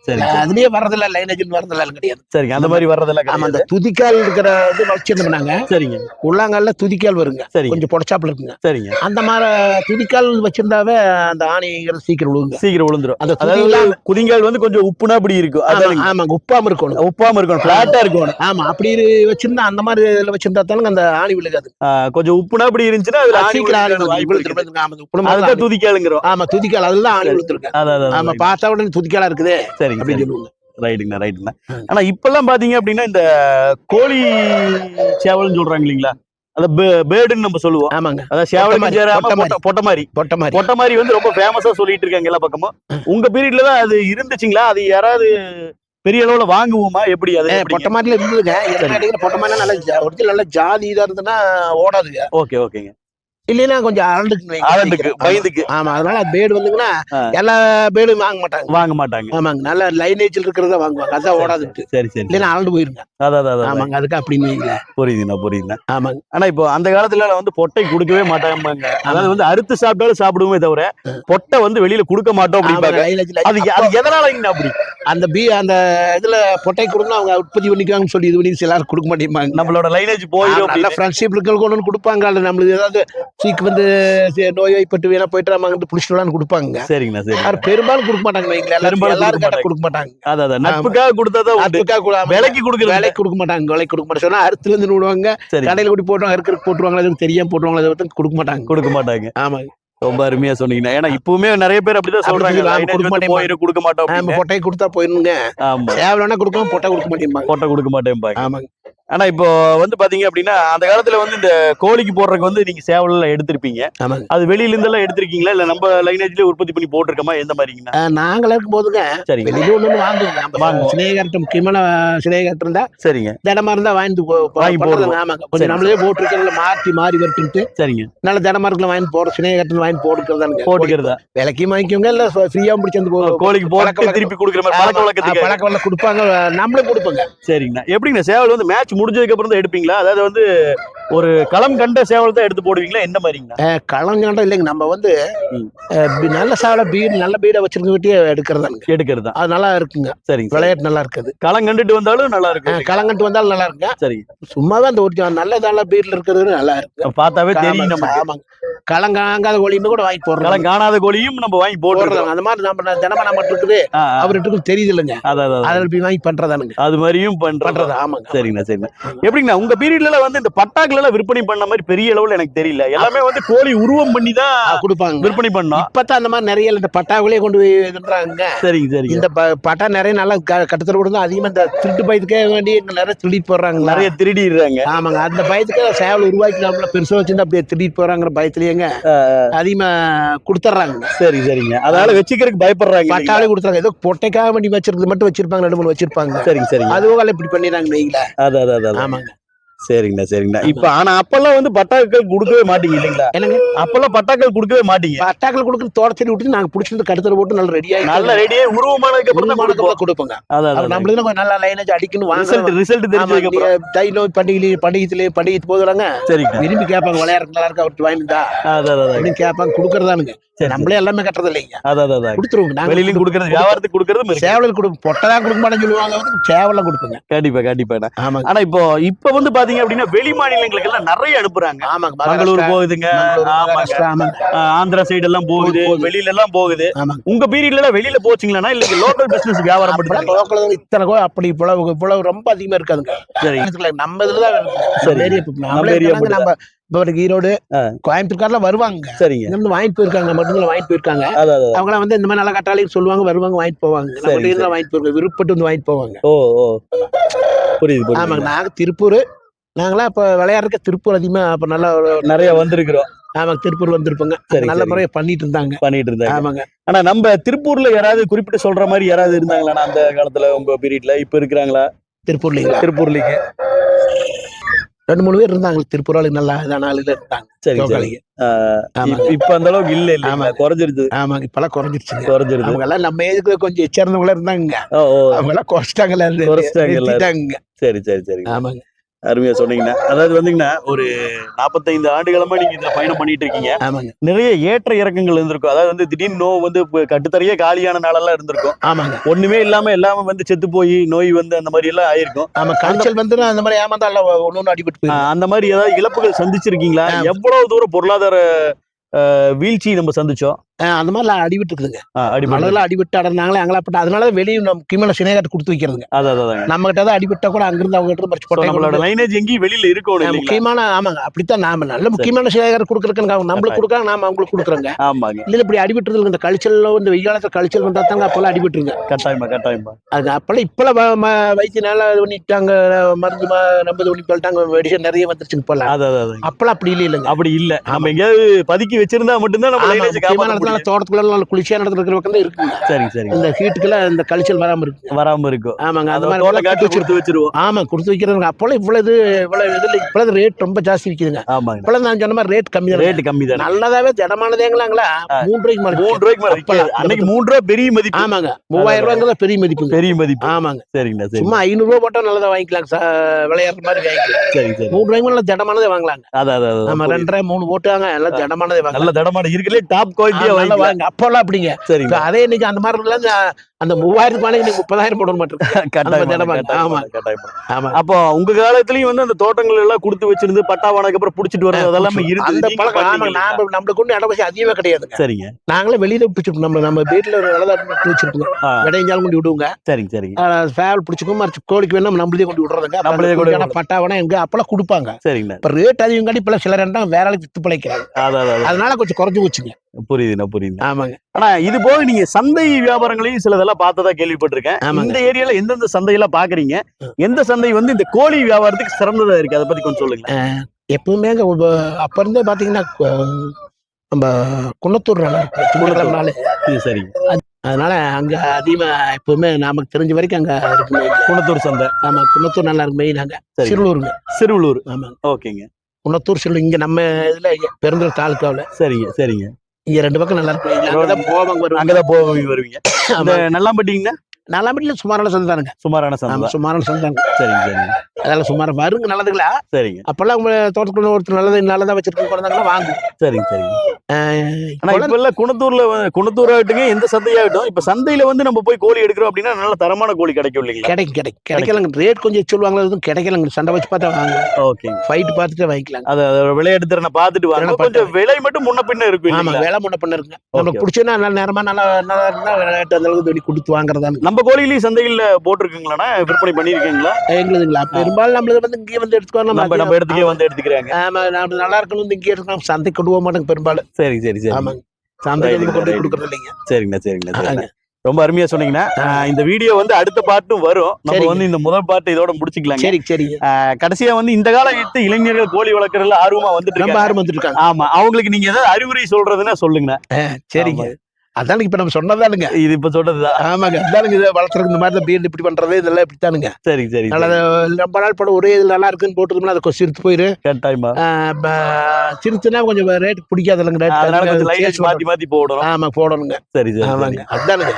சரி சரி. அதுலயே வர்றதில்ல லைனேஜ் வர்றதில்ல கிடையாது. சரிங்க அந்த மாதிரி வர்றதெல்லாம் ஆமா அந்த துதிக்கால் இருக்கிற இது வச்சிருந்தோம்னாங்க சரிங்க. உள்ளாங்கால்ல துதிக்கால் வருங்க. சரிங்க. கொஞ்சம் பொடச்சாப்புல இருக்குங்க. சரிங்க. அந்த மாதிரி துதிக்கால் வச்சிருந்தாவே அந்த ஆணிங்கிறது சீக்கிரம் விழுங்க சீக்கிரம் விழுந்துரும் அந்த அதாவது குதிங்கால் வந்து கொஞ்சம் உப்புனா அப்படி இருக்கும். அதானுங்க ஆமாங்க உப்பாம இருக்கணும். உப்பாம இருக்கணும். பிளாட்டா இருக்கணும். ஆமா அப்படி வச்சிருந்தா அந்த மாதிரி இதுல வச்சிருந்தா தானுங்க அந்த ஆணி விழுகாது. கொஞ்சம் உப்புனா அப்படி இருந்துச்சுன்னா அதுல சீக்கிரம். ஆமா. துதிக்காலுங்கிறோம். ஆமா துதிக்கால் அதெல்லாம் ஆணி சரி. அதான் அதான், ஆமா அதான். பார்த்தா உடனே துதிக்காலா இருக்குது. சரிங்க சொல்லுவாங்க. ரைட்டுங்கண்ணா. ஆனா இப்பெல்லாம் பாத்தீங்க அப்படின்னா இந்த கோழி சேவல்னு சொல்றாங்க இல்லைங்களா அந்த பேர்டுன்னு நம்ம சொல்லுவோம். ஆமாங்க. அதான் சேவலுக்கு சேராம பொட்டை மாதிரி பொட்டை மாதிரி பொட்டை மாதிரி வந்து ரொம்ப ஃபேமஸா சொல்லிட்டு இருக்காங்க எல்லா பக்கமும். உங்க பீரியட்ல தான் அது இருந்துச்சுங்களா? அது யாராவது பெரிய அளவுல வாங்குவோமா? எப்படி அது? பொட்டை மாதிரில இருந்ததுங்க. பொட்டை மாதிரி நல்ல ஒரிஜினல் நல்ல ஜாதி இதா இருந்ததுன்னா ஓடாதுங்க. ஓகே ஓகேங்க. இல்லைன்னா கொஞ்சம் அரண்டுக்கு ஆளுக்கு பயந்துக்கு. ஆமா அதனால பேடு வந்துங்கன்னா. எல்லா பேடும் வாங்க மாட்டாங்க. வாங்க மாட்டாங்க. ஆமாங்க நல்ல லைனேஜ் இருக்கிறத வாங்குவாங்க. அதான் ஓடாதுட்டு சரி சரி இல்லைன்னா அரண்டு போயிருங்க. அதான் அதான், ஆமாங்க அதுக்கு அப்படின்னு. புரியுதுண்ணா புரியுதுண்ணா. ஆமாங்க. ஆனா இப்போ அந்த காலத்துல வந்து பொட்டை கொடுக்கவே மாட்டாங்க அதாவது வந்து அறுத்து சாப்பிட்டாலும் சாப்பிடுவோமே தவிர பொட்டை வந்து வெளியில கொடுக்க மாட்டோம் அப்படிம்பாங்க. அது எதனாலங்கண்ணா அப்படி? அந்த பி அந்த இதுல பொட்டை கொடுங்க அவங்க உற்பத்தி பண்ணிக்குவாங்கன்னு சொல்லி இது பண்ணி எல்லாரும் கொடுக்க மாட்டேங்கிறாங்க நம்மளோட லைனேஜ் போயிடும் நல்ல ஃப்ரெண்ட்ஷிப் இருக்கிற கொண்டு வந்து கொடுப்பாங்க நம்மளுக்கு ஏதாவது சீக்கு வந்து நோய் வாய்ப்பட்டு வேணா போயிட்டு நம்ம புடிச்சிட்டு கொடுப்பாங்க. சரிங்கண்ணா சரி யாரும் பெரும்பாலும் கொடுக்க மாட்டாங்க எல்லாரும் எல்லாரும் கொடுக்க கேட்டா கொடுக்க மாட்டாங்க. அதான் நட்புக்காக கொடுத்தாதான் உண்டு. அதுக்காக கூட. விலைக்கு கொடுக்குறது விலைக்கு கொடுக்க மாட்டாங்க விலைக்கு கொடுக்க மாட்டாங்க. சொன்னா அறுத்துல இருந்து விடுவாங்க கடையில கூட்டி போட்டுவாங்க இருக்கிறதுக்கு போட்டுருவாங்களா எதுவும் தெரியாம போட்டுருவாங்களா அதை கொடுக்க மாட்டாங்க. கொடுக்க மாட்டாங்க. ஆமா. ரொம்ப அருமையா சொன்னீங்க ஏன்னா இப்பவுமே நிறைய பேர் அப்படிதான் அப்படி சொல்றாங்க. lineage கொடுக்க மாட்டேன் மாட்டோம் ஆமா அப்படின்னு. பொட்டை கொடுத்தா போயிருங்க ஆமா. சேவலனா கொடுக்கலாம் பொட்டை கொடுக்க மாட்டேங்கிறாங்க கொட்டை கொடுக்க மாட்டேன் ஆமாங்க. ஆனா இப்போ வந்து பாத்தீங்க அப்படின்னா அந்த காலத்துல வந்து இந்த கோழிக்கு போடுறதுக்கு வந்து நீங்க சேவல் எடுத்திருப்பீங்க. ஆமாங்க. அது வெளியில இருந்தெல்லாம் எடுத்திருக்கீங்களா? இல்ல நம்ம லைனேஜ்ல உற்பத்தி பண்ணி போட்டிருக்கோமா எந்த மாதிரிங்கண்ணா? ஆஹ் நாங்களா இருக்கும் போதுங்க சரிங்க. வெளியில ஒண்ணு வாங்குவோம். சினேகர்ட்ட இருந்தா சரிங்க. திடமா இருந்தா வாங்கி பண்றதுங்க. போடுவோம். ஆமாங்க. கொஞ்சம் சரி. நம்மளே போட்டுருக்கிறதுல மாத்தி மாறி வரட்டுன்ட்டு சரிங்க. நல்ல திடமா இருக்கலாம் வாங்கி போடுற சினேகர்ட்ட வாங்கி போட்டுக்கிறதானுங்க. போட்டுக்கிறதா? விலைக்கு வாங்கிக்கோங்க இல்ல ஃப்ரீயா முடிச்சு அந்த போ- கோழிக்கு வழக்கம். திருப்பி கொடுக்குற மாதிரி பழக்க வழக்கத்துக்கு. பழக்க வழக்கம் கொடுப்பாங்க. நம்மளும் கொடுப்போங்க. சரிங்கண்ணா. எப்படிங்கண்ணா? சேவல் வந்து மேட்ச் முடிஞ்சதுக்கு அப்புறம் தான் எடுப்பீங்களா? அதாவது வந்து ஒரு களம் கண்ட சேவல் தான் எடுத்து போடுவீங்களா? எந்த மாதிரிங்கண்ணா களஞ்சாண்டம் இல்லைங்க. நம்ம வந்து நல்ல சாவல பீடு நல்ல பீடை வச்சிருக்கே எடுக்கிறதானுங்க எடுக்கிறது? தான் அது நல்லா இருக்குங்க. சரிங்க சரி. விளையாட்டு நல்லா இருக்குது. களம் கண்டுட்டு வந்தாலும் நல்லா இருக்கும் களங்கட்டு வந்தாலும் நல்லா இருக்குங்க. சரிங்க சும்மாவே அந்த ஒரு நல்ல நல்ல பீட்ல இருக்கிறது நல்லா இருக்கு. பார்த்தாவே தெரியும் நம்ம ஆமாங்க. களங்காங்காத கோழியுமே கூட வாங்கி போடுறோம். களம் காணாத கோழியும் நம்ம வாங்கி போடுறாங்க அந்த மாதிரி நம்ம தினமா நம்ம இருக்குது. அவர்கிட்ட தெரியுது இல்லைங்க. அதான் வாங்கி பண்றதானுங்க. அது மாதிரியும் பண்றது ஆமாங்க சரிங்கண்ணா சரிண்ணா எப்படிங்கண்ணா உங்க பீரியட்ல வந்து இந்த பட்டாக்குல எல்லாம் விற்பனை பண்ண மாதிரி பெரிய அளவுல எனக்கு தெரியல. எல்லாமே வந்து கோழி உருவம் பண்ணி தான் கொடுப்பாங்க. விற்பனை பண்ணோம் இப்பதான் அந்த மாதிரி நிறைய இந்த பட்டாக்குள்ளே கொண்டு போய் இதுன்றாங்க. சரிங்க சரிங்க. இந்த பட்டா நிறைய நல்லா க- கட்டுத்தர கொடுங்க அதிகமா இந்த திருட்டு பயத்துக்கே வேண்டி நிறைய திருடிட்டு போடுறாங்க நிறைய திருடிடுறாங்க. ஆமாங்க அந்த பயத்துக்கு சேவல் உருவாக்கி நம்மள பெருசா வச்சிருந்தா அப்படியே திருடிட்டு போறாங்கிற பயத்துலயேங்க அதிகமா கொடுத்துட்றாங்க. சரி சரிங்க. அதனால வச்சுக்கிறதுக்கு பயப்படுறாங்க? பட்டாலே கொடுத்துறாங்க ஏதோ பொட்டைக்காக வேண்டி வச்சிருக்கிறது மட்டும் வச்சிருப்பாங்க ரெண்டு மூணு வச்சிருப்பாங்க. சரிங்க சரிங்க. அதுவும் இப்படி பண்ணிடுறாங்க வைங்களேன் அதான் அதான். ஆமாங்க. சரிங்கண்ணா சரிங்கண்ணா. இப்ப ஆனா அப்பெல்லாம் வந்து பட்டாக்கள் கொடுக்கவே மாட்டீங்க இல்லைங்களா? என்னங்க? அப்பெல்லாம் பட்டாக்கள் கொடுக்கவே மாட்டீங்க. பட்டாக்கள் கொடுக்குற தோட்டத்தில் விட்டு நாங்க பிடிச்சிருந்து கடுத்தர போட்டு நல்லா ரெடியா நல்ல ரெடியே உருவமானதுக்கு அப்புறம் கொடுப்போங்க. அதான் நம்மளுக்கு கொஞ்சம் நல்லா லைனேஜ் அடிக்கணும் ரிசல்ட் ரிசல்ட் தெரிஞ்சதுக்கு அப்புறம் தை நோய் பண்டிகை பண்டிகைத்துல பண்டிகை போதுறாங்க சரிங்க விரும்பி கேட்பாங்க விளையாடுறது நல்லா இருக்கு அவர்கிட்ட வாங்கிட்டா அதான் அப்படின்னு கேட்பாங்க கொடுக்கறதானுங்க. சரி நம்மளே எல்லாமே கட்டுறது இல்லைங்க அதான் கொடுத்துருவோங்க. வெளியிலும் கொடுக்கறது வியாபாரத்துக்கு கொடுக்கறதும் இருக்கு. சேவலுக்கு கொடுப்போம் பொட்டை தான் கொடுக்க மாட்டேன்னு சொல்லுவாங்க சேவலாம் கொடுப்போங்க. கண்டிப்பா கண்டிப்பா ஆமாங்க. ஆனா இப்போ இப்ப வந்து பாத்தீங்க அப்படின்னா வெளி மாநிலங்களுக்கு எல்லாம் நிறைய அனுப்புறாங்க. ஆமாங்க மங்களூர் போகுதுங்க. ஆந்திரா சைடு எல்லாம் போகுது. வெளியில எல்லாம் போகுது. உங்க பீரியட்ல எல்லாம் வெளியில போச்சுங்களா இல்ல லோக்கல் பிசினஸ் வியாபாரம் பண்ணுறாங்க லோக்கல் இத்தனை கோ அப்படி புலவு புலவு ரொம்ப அதிகமா இருக்காதுங்க. சரி. நம்ம இதுலதான். சரி. நம்ம நம்ம நம்ம இப்போ ஒரு ஈரோடு. கோயம்புத்தூர்காரெல்லாம் வருவாங்க. சரிங்க. இருந்து வாங்கிட்டு போயிருக்காங்க மட்டும் வாங்கிட்டு போயிருக்காங்க. அவங்களாம் வந்து இந்த மாதிரி நல்ல கட்டாளின்னு சொல்லுவாங்க வருவாங்க வாங்கிட்டு போவாங்க. நம்ம வாங்கிட்டு போயிருக்கோம். விருப்பப்பட்டு வந்து வாங்கிட்டு போவாங்க. ஓ ஓ. புரியுது ஆமாங்க. புரியுது நாங்க திருப்பூர். நாங்களாம் இப்போ விளையாடுறதுக்கு திருப்பூர் அதிகமா அப்ப நல்லா நிறைய வந்திருக்கிறோம். ஆமாங்க. திருப்பூர் வந்திருப்போங்க. சரி, நல்ல. முறையை பண்ணிட்டு இருந்தாங்க பண்ணிட்டு இருந்தாங்க. ஆமாங்க. ஆனா நம்ம திருப்பூர்ல யாராவது குறிப்பிட்டு சொல்ற மாதிரி யாராவது இருந்தாங்களா அந்த காலத்துல உங்க பீரியட்ல. இப்ப இருக்கிறாங்களா? திருப்பூர்லீங்களா? திருப்பூர்லீங்க. ரெண்டு மூணு பேர் இருந்தாங்க. திருப்பூர் ஆளுங்க நல்லா இதான ஆளுங்க இருந்தாங்க. சரி. இப்ப- அந்த அளவுக்கு இல்ல இல்ல. ஆமா. குறைஞ்சிருச்சு. ஆமாங்க. இப்பெல்லாம் குறைஞ்சிருச்சுங்க. குறைஞ்சிருது அவங்க எல்லாம் நம்ம ஏஜுக்கு கொஞ்சம் எச்சரிந்தவங்களா இருந்தாங்க ஓ ஓ. அவங்க எல்லாம் குறைச்சிட்டாங்கல்ல இருந்து. குறைச்சிட்டாங்க சரி சரி சரி. ஆமாங்க. அருமையா சொன்னீங்கன்னா அதாவது வந்தீங்கன்னா ஒரு நாற்பத்தைந்து ஆண்டுகளமா நீங்க இதுல பயணம் பண்ணிட்டு இருக்கீங்க ஆமாங்க. நிறைய ஏற்ற இறக்கங்கள் இருந்திருக்கும். அதாவது வந்து திடீர்னு நோய் வந்து கட்டுத்தரையே காலியான நாளெல்லாம் இருந்திருக்கும். ஆமாங்க. ஒண்ணுமே இல்லாம எல்லாமே வந்து செத்து போய் நோய் வந்து அந்த மாதிரி எல்லாம் ஆயிருக்கும். ஆமா காய்ச்சல் வந்து அந்த மாதிரி ஏமாந்தால ஒண்ணு அடிபட்டு அந்த மாதிரி ஏதாவது இழப்புகள் சந்திச்சிருக்கீங்களா. எவ்வளவு தூரம் பொருளாதார வீழ்ச்சி நம்ம சந்திச்சோம்? அந்த மாதிரிலாம் அடிபட்டு இருக்குதுங்க அடிபட்டு அடிபட்டு அடர்ந்தாங்களே அங்கலாப்பட்ட அதனால வெளியே நம்ம முக்கியமான சினைகாட்டு கொடுத்து வைக்கிறதுங்க. நம்ம கிட்ட தான் அடிபட்டா கூட அங்கிருந்து அவங்க கிட்ட மறைச்சு போட்டாங்க நம்மளோட லைனேஜ் எங்கேயும் வெளியில இருக்கணும் முக்கியமான ஆமாங்க. அப்படித்தான் நாம நல்ல முக்கியமான சினைகாட்டு கொடுக்குறதுக்கு அவங்க நம்மளுக்கு கொடுக்குறாங்க நாம அவங்களுக்கு கொடுக்குறோங்க. ஆமாங்க. இல்ல இப்படி அடிபட்டுறது இந்த கழிச்சல் இந்த வெயிலாளத்துல கழிச்சல் வந்தா தாங்க அப்பெல்லாம் அடிபட்டுருங்க. கட்டாயமா கட்டாயமா. அது அப்பெல்லாம் இப்பெல்லாம் வைத்தியனால இது பண்ணிட்டாங்க மருந்து நம்பது பண்ணி பண்ணிட்டாங்க மெடிசன் நிறைய வந்துருச்சு இப்பெல்லாம் அதான் அதான், அதான் அப்பெல்லாம் அப்படி இல்லை இல்லைங்க அப்படி இல்ல. நம்ம எங்கேயாவது பதுக்கி வச்சிருந்தா மட்டும்தான் நம்ம ஆமா, முடியும் தோட்டத்துக்குள்ள நல்ல குளிர்ச்சியான இடத்துல இருக்கிற பக்கம் தான் இருக்குங்க. சரி சரி. இந்த ஹீட்டுக்கெல்லாம் இந்த கழிச்சல் வராம இருக்கு வராம இருக்கும். ஆமாங்க அந்த மாதிரி கொடுத்து வச்சிருவோம். ஆமா கொடுத்து வைக்கிறதுங்க அப்போல்லாம் இவ்வளவு இவ்வளவு இதுல இப்பெல்லாம் ரேட் ரொம்ப ஜாஸ்தி விற்குதுங்க ஆமாங்க. இப்பெல்லாம் நான் சொன்ன மாதிரி ரேட் கம்மி தான். ரேட் கம்மி தானே. நல்லதாவே திடமானதேங்களாங்களா? மூன்று ரூபாய்க்கு மூணு ரூபாய்க்கு. விக்காது. அன்னைக்கு மூணு ரூபாய் பெரிய மதிப்பு. ஆமாங்க. மூவாயிரம் ரூபாங்கிறத பெரிய மதிப்புங்க. பெரிய மதிப்பு. ஆமாங்க. சரிங்கண்ணா சரி. சும்மா ஐநூறு ரூபாய் போட்டா நல்லதா வாங்கிக்கலாம். விளையாடுற மாதிரி வாங்கிக்கலாம். சரி சரி. மூணு ரூபாய்க்கு மேல திடமானதே வாங்கலாங்க. அதான் அதான், நம்ம. ரெண்டரை மூணு போட்டாங்க. எல்லாம் திடமானதே வாங்கலாம். நல்ல தடமான இருக்கலே டாப் குவாலிட்டியா நல்லா வாங்கிக்கலாம். வாங்க. அப்போல்லாம் அப்படிங்க சரிங்க. இப்ப அதே இன்னைக்கு அந்த மாதிரி இந்த- அந்த மூவாயிரத்துக்கு மேலே இன்னைக்கு முப்பதாயிரம் போட கட்டாயமா, ஆமா. ஆமா. அப்போ உங்க காலத்துலயும் வந்து அந்த தோட்டங்கள் எல்லாம் கொடுத்து வச்சிருந்து பட்டாவானதுக்கு அப்புறம் புடிச்சிட்டு வர்றது அதெல்லாம் அந்த இருந்தது நீங்க பழக்கம்? நாம நம்மளுக்கு ஒண்ணு இடம் வச்சு அதிகமே கிடையாதுங்க. சரிங்க. நாங்களே வெளியில பிடிச்சிருப்போம் நம்ம நம்ம வீட்டுல ஒரு வச்சிருப்போம் ஆ. விடைஞ்சாலும் கொண்டு விடுவோங்க. சரிங்க சரிங்க. ஃபேவல் பிடிச்சிக்கும் மறுச்சு கோழிக்கு வேணும் நம்மளே கொண்டு விடுறதுங்க. நம்மளே கொண்டு விடுறது. பட்டாவனா எங்க அப்பெல்லாம் கொடுப்பாங்க. சரிங்கண்ணா இப்ப ரேட் அதிகம் காட்டி இப்பெல்லாம் சில ரெண்டாம் வேற ஆளுக்கு வித்து பிழைக்கிறாங்க. அதான் அதான், அதான். அதனால கொஞ்சம் குறைஞ்சு போச்சுங்க. புரியுதுண்ணா புரியுது. ஆமாங்க. ஆனா இது போக நீங்க சந்தை வியாபாரங்களையும் சிலதெல்லாம் பார்த்ததா கேள்விப்பட்டிருக்கேன். ஆமாங்க. இந்த ஏரியால எந்தெந்த சந்தையெல்லாம் பாக்குறீங்க? எந்த சந்தை வந்து இந்த கோழி வியாபாரத்துக்கு சிறந்ததா இருக்கு? அதை பத்தி கொஞ்சம் சொல்லுங்க எப்பவுமே அப்ப இருந்தே பாத்தீங்கன்னா நம்ம திங்கட்கிழமை நாள் சரிங்க அதனால அங்க அதிகமா எப்பவுமே நமக்கு தெரிஞ்ச வரைக்கும் அங்க. குணத்தூர் சந்தை. ஆமா குன்னத்தூர் நல்லா இருக்கு மெயின் அங்க. சரி. சிறுலூருங்க சிறுவலூர். ஆமா ஓகேங்க. குன்னத்தூர் சிறு இங்க நம்ம இதுல பெருந்தூர் தாலுக்காவுல. சரிங்க சரிங்க. இங்க ரெண்டு பக்கம் நல்லா இருக்கு main. அங்கதான் போவாங்க வருவாங்க. அங்கதான் போவீங்க நல்லாம்பட்டிங்கன்னா நல்லாம்பட்டில சுமாரான சந்தை தானுங்க. சுமாரான சந்தை. சுமாரான சந்தை தானுங்க. சரிங்க சரிங்க. அதெல்லாம் சுமார வருங்க நல்லதுங்களா? சரிங்க. அப்பெல்லாம் உங்க தோட்டத்துக்குள்ள ஒருத்தர் நல்லது நல்லதா வச்சிருக்க குழந்தைங்களா வாங்கும் சரிங்க சரிங்க. ஆனா இப்பெல்லாம் இப்ப எல்லாம் குணத்தூர்ல குணத்தூர் ஆகட்டுங்க எந்த சந்தையாகட்டும். இப்ப சந்தையில வந்து நம்ம போய் கோழி எடுக்கிறோம் அப்படின்னா நல்ல தரமான கோழி கிடைக்கும் இல்லைங்களா? கிடைக்கும் கிடைக்கும். கிடைக்கலங்க. ரேட் கொஞ்சம் சொல்லுவாங்களா எதுவும் கிடைக்கலங்க. சண்டை வச்சு பார்த்தா வாங்க. ஓகேங்க. ஃபைட் பார்த்துட்டு வாங்கிக்கலாங்க. அத விளையாட்டு திறனை பார்த்துட்டு வாங்க. கொஞ்சம் விலை மட்டும் முன்ன பின்ன இருக்கும் ஆமா இல்லைங்களா வேலை முன்ன இருக்குங்க. நம்மளுக்கு Okay. பிடிச்சதுன்னா நல்ல நேரமா நல்லா நல்லா இருந்தா ரேட் அந்த அளவுக்கு கொடுத்து வாங்குறதாங்க நம்ம கோழிலையும் சந்தைகள்ல போட்டிருக்கீங்களாண்ணா விற்பனை பண்ணிருக்கீங்களா எங்களுதுங்களா? பெரும்பாலும் நம்மளுக்கு வந்து இங்கே வந்து எடுத்துக்கோ நம்ம நம்ம நம்ம இடத்துக்கே வந்து எடுத்துக்கிறாங்க. ஆமா நம்ம நல்லா இருக்கணும் இங்கே இருக்கணும் சந்தைக்கு கொண்டு போக மாட்டோங்க பெரும்பாலும். சரி சரி சரி. ஆமாங்க. சந்தைக்கு கொண்டு. கொடுக்கறது இல்லைங்க. சரிங்கண்ணா சரிங்கண்ணா. ரொம்ப அருமையா சொன்னீங்கன்னா இந்த வீடியோ வந்து அடுத்த பாட்டும் வரும். நம்ம. வந்து இந்த முதல் பாட்டு இதோட முடிச்சுக்கலாங்க. சரி ஆஹ் கடைசியா வந்து இந்த கால எடுத்து இளைஞர்கள் கோழி வளர்க்கறதுல ஆர்வமா வந்துட்டு ஆர்வம் வந்துட்டு இருக்காங்க. ஆமா அவங்களுக்கு நீங்க ஏதாவது அறிவுரை சொல்றதுன்னா சொல்லுங்க சரிங்க. அதானுங்க இப்ப நம்ம சொன்னதானுங்க. இது இப்ப சொல்றதுதான் ஆமாங்க அதானுங்க இதை வளர்த்துறது இந்த மாதிரி பீர்டு இப்படி பண்றது இதெல்லாம் இப்படித்தானுங்க. சரி சரி நல்லா ரொம்ப நாள் படம் ஒரே இது நல்லா இருக்குன்னு போட்டுருந்தோம்னா அதை சிரித்து போயிரு. சிரித்துனா கொஞ்சம் ரேட் அதனால கொஞ்சம் ரேட் மாத்தி மாத்தி போடணும். ஆமா போடணுங்க. சரி சரி சரி. ஆமாங்க அதானுங்க.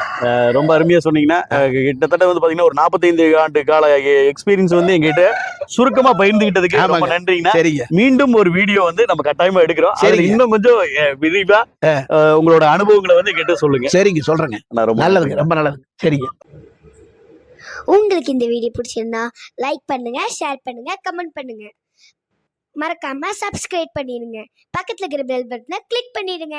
ரொம்ப அருமையா சொன்னீங்கன்னா கிட்டத்தட்ட வந்து பாத்தீங்கன்னா ஒரு 45 ஆண்டு கால எக்ஸ்பீரியன்ஸ் வந்து எங்ககிட்ட சுருக்கமா பகிர்ந்துகிட்டதுக்கு ரொம்ப. நன்றிங்கண்ணா. சரிங்க. மீண்டும் ஒரு வீடியோ வந்து நம்ம கட்டாயமா எடுக்கிறோம். சரிங்க. இன்னும் கொஞ்சம் அஹ், விரிவா அஹ், உங்களோட அனுபவங்களை வந்து கேட்டு சொல்லுங்க. சரிங்க சொல்றேங்க. ரொம்ப நல்லதுங்க ரொம்ப நல்லது. சரிங்க. உங்களுக்கு இந்த வீடியோ பிடிச்சிருந்தா லைக் பண்ணுங்க ஷேர் பண்ணுங்க கமெண்ட் பண்ணுங்க. மறக்காம சப்ஸ்கிரைப் பண்ணிடுங்க பக்கத்துல இருக்கிற பெல் பட்டனை கிளிக் பண்ணிடுங்க.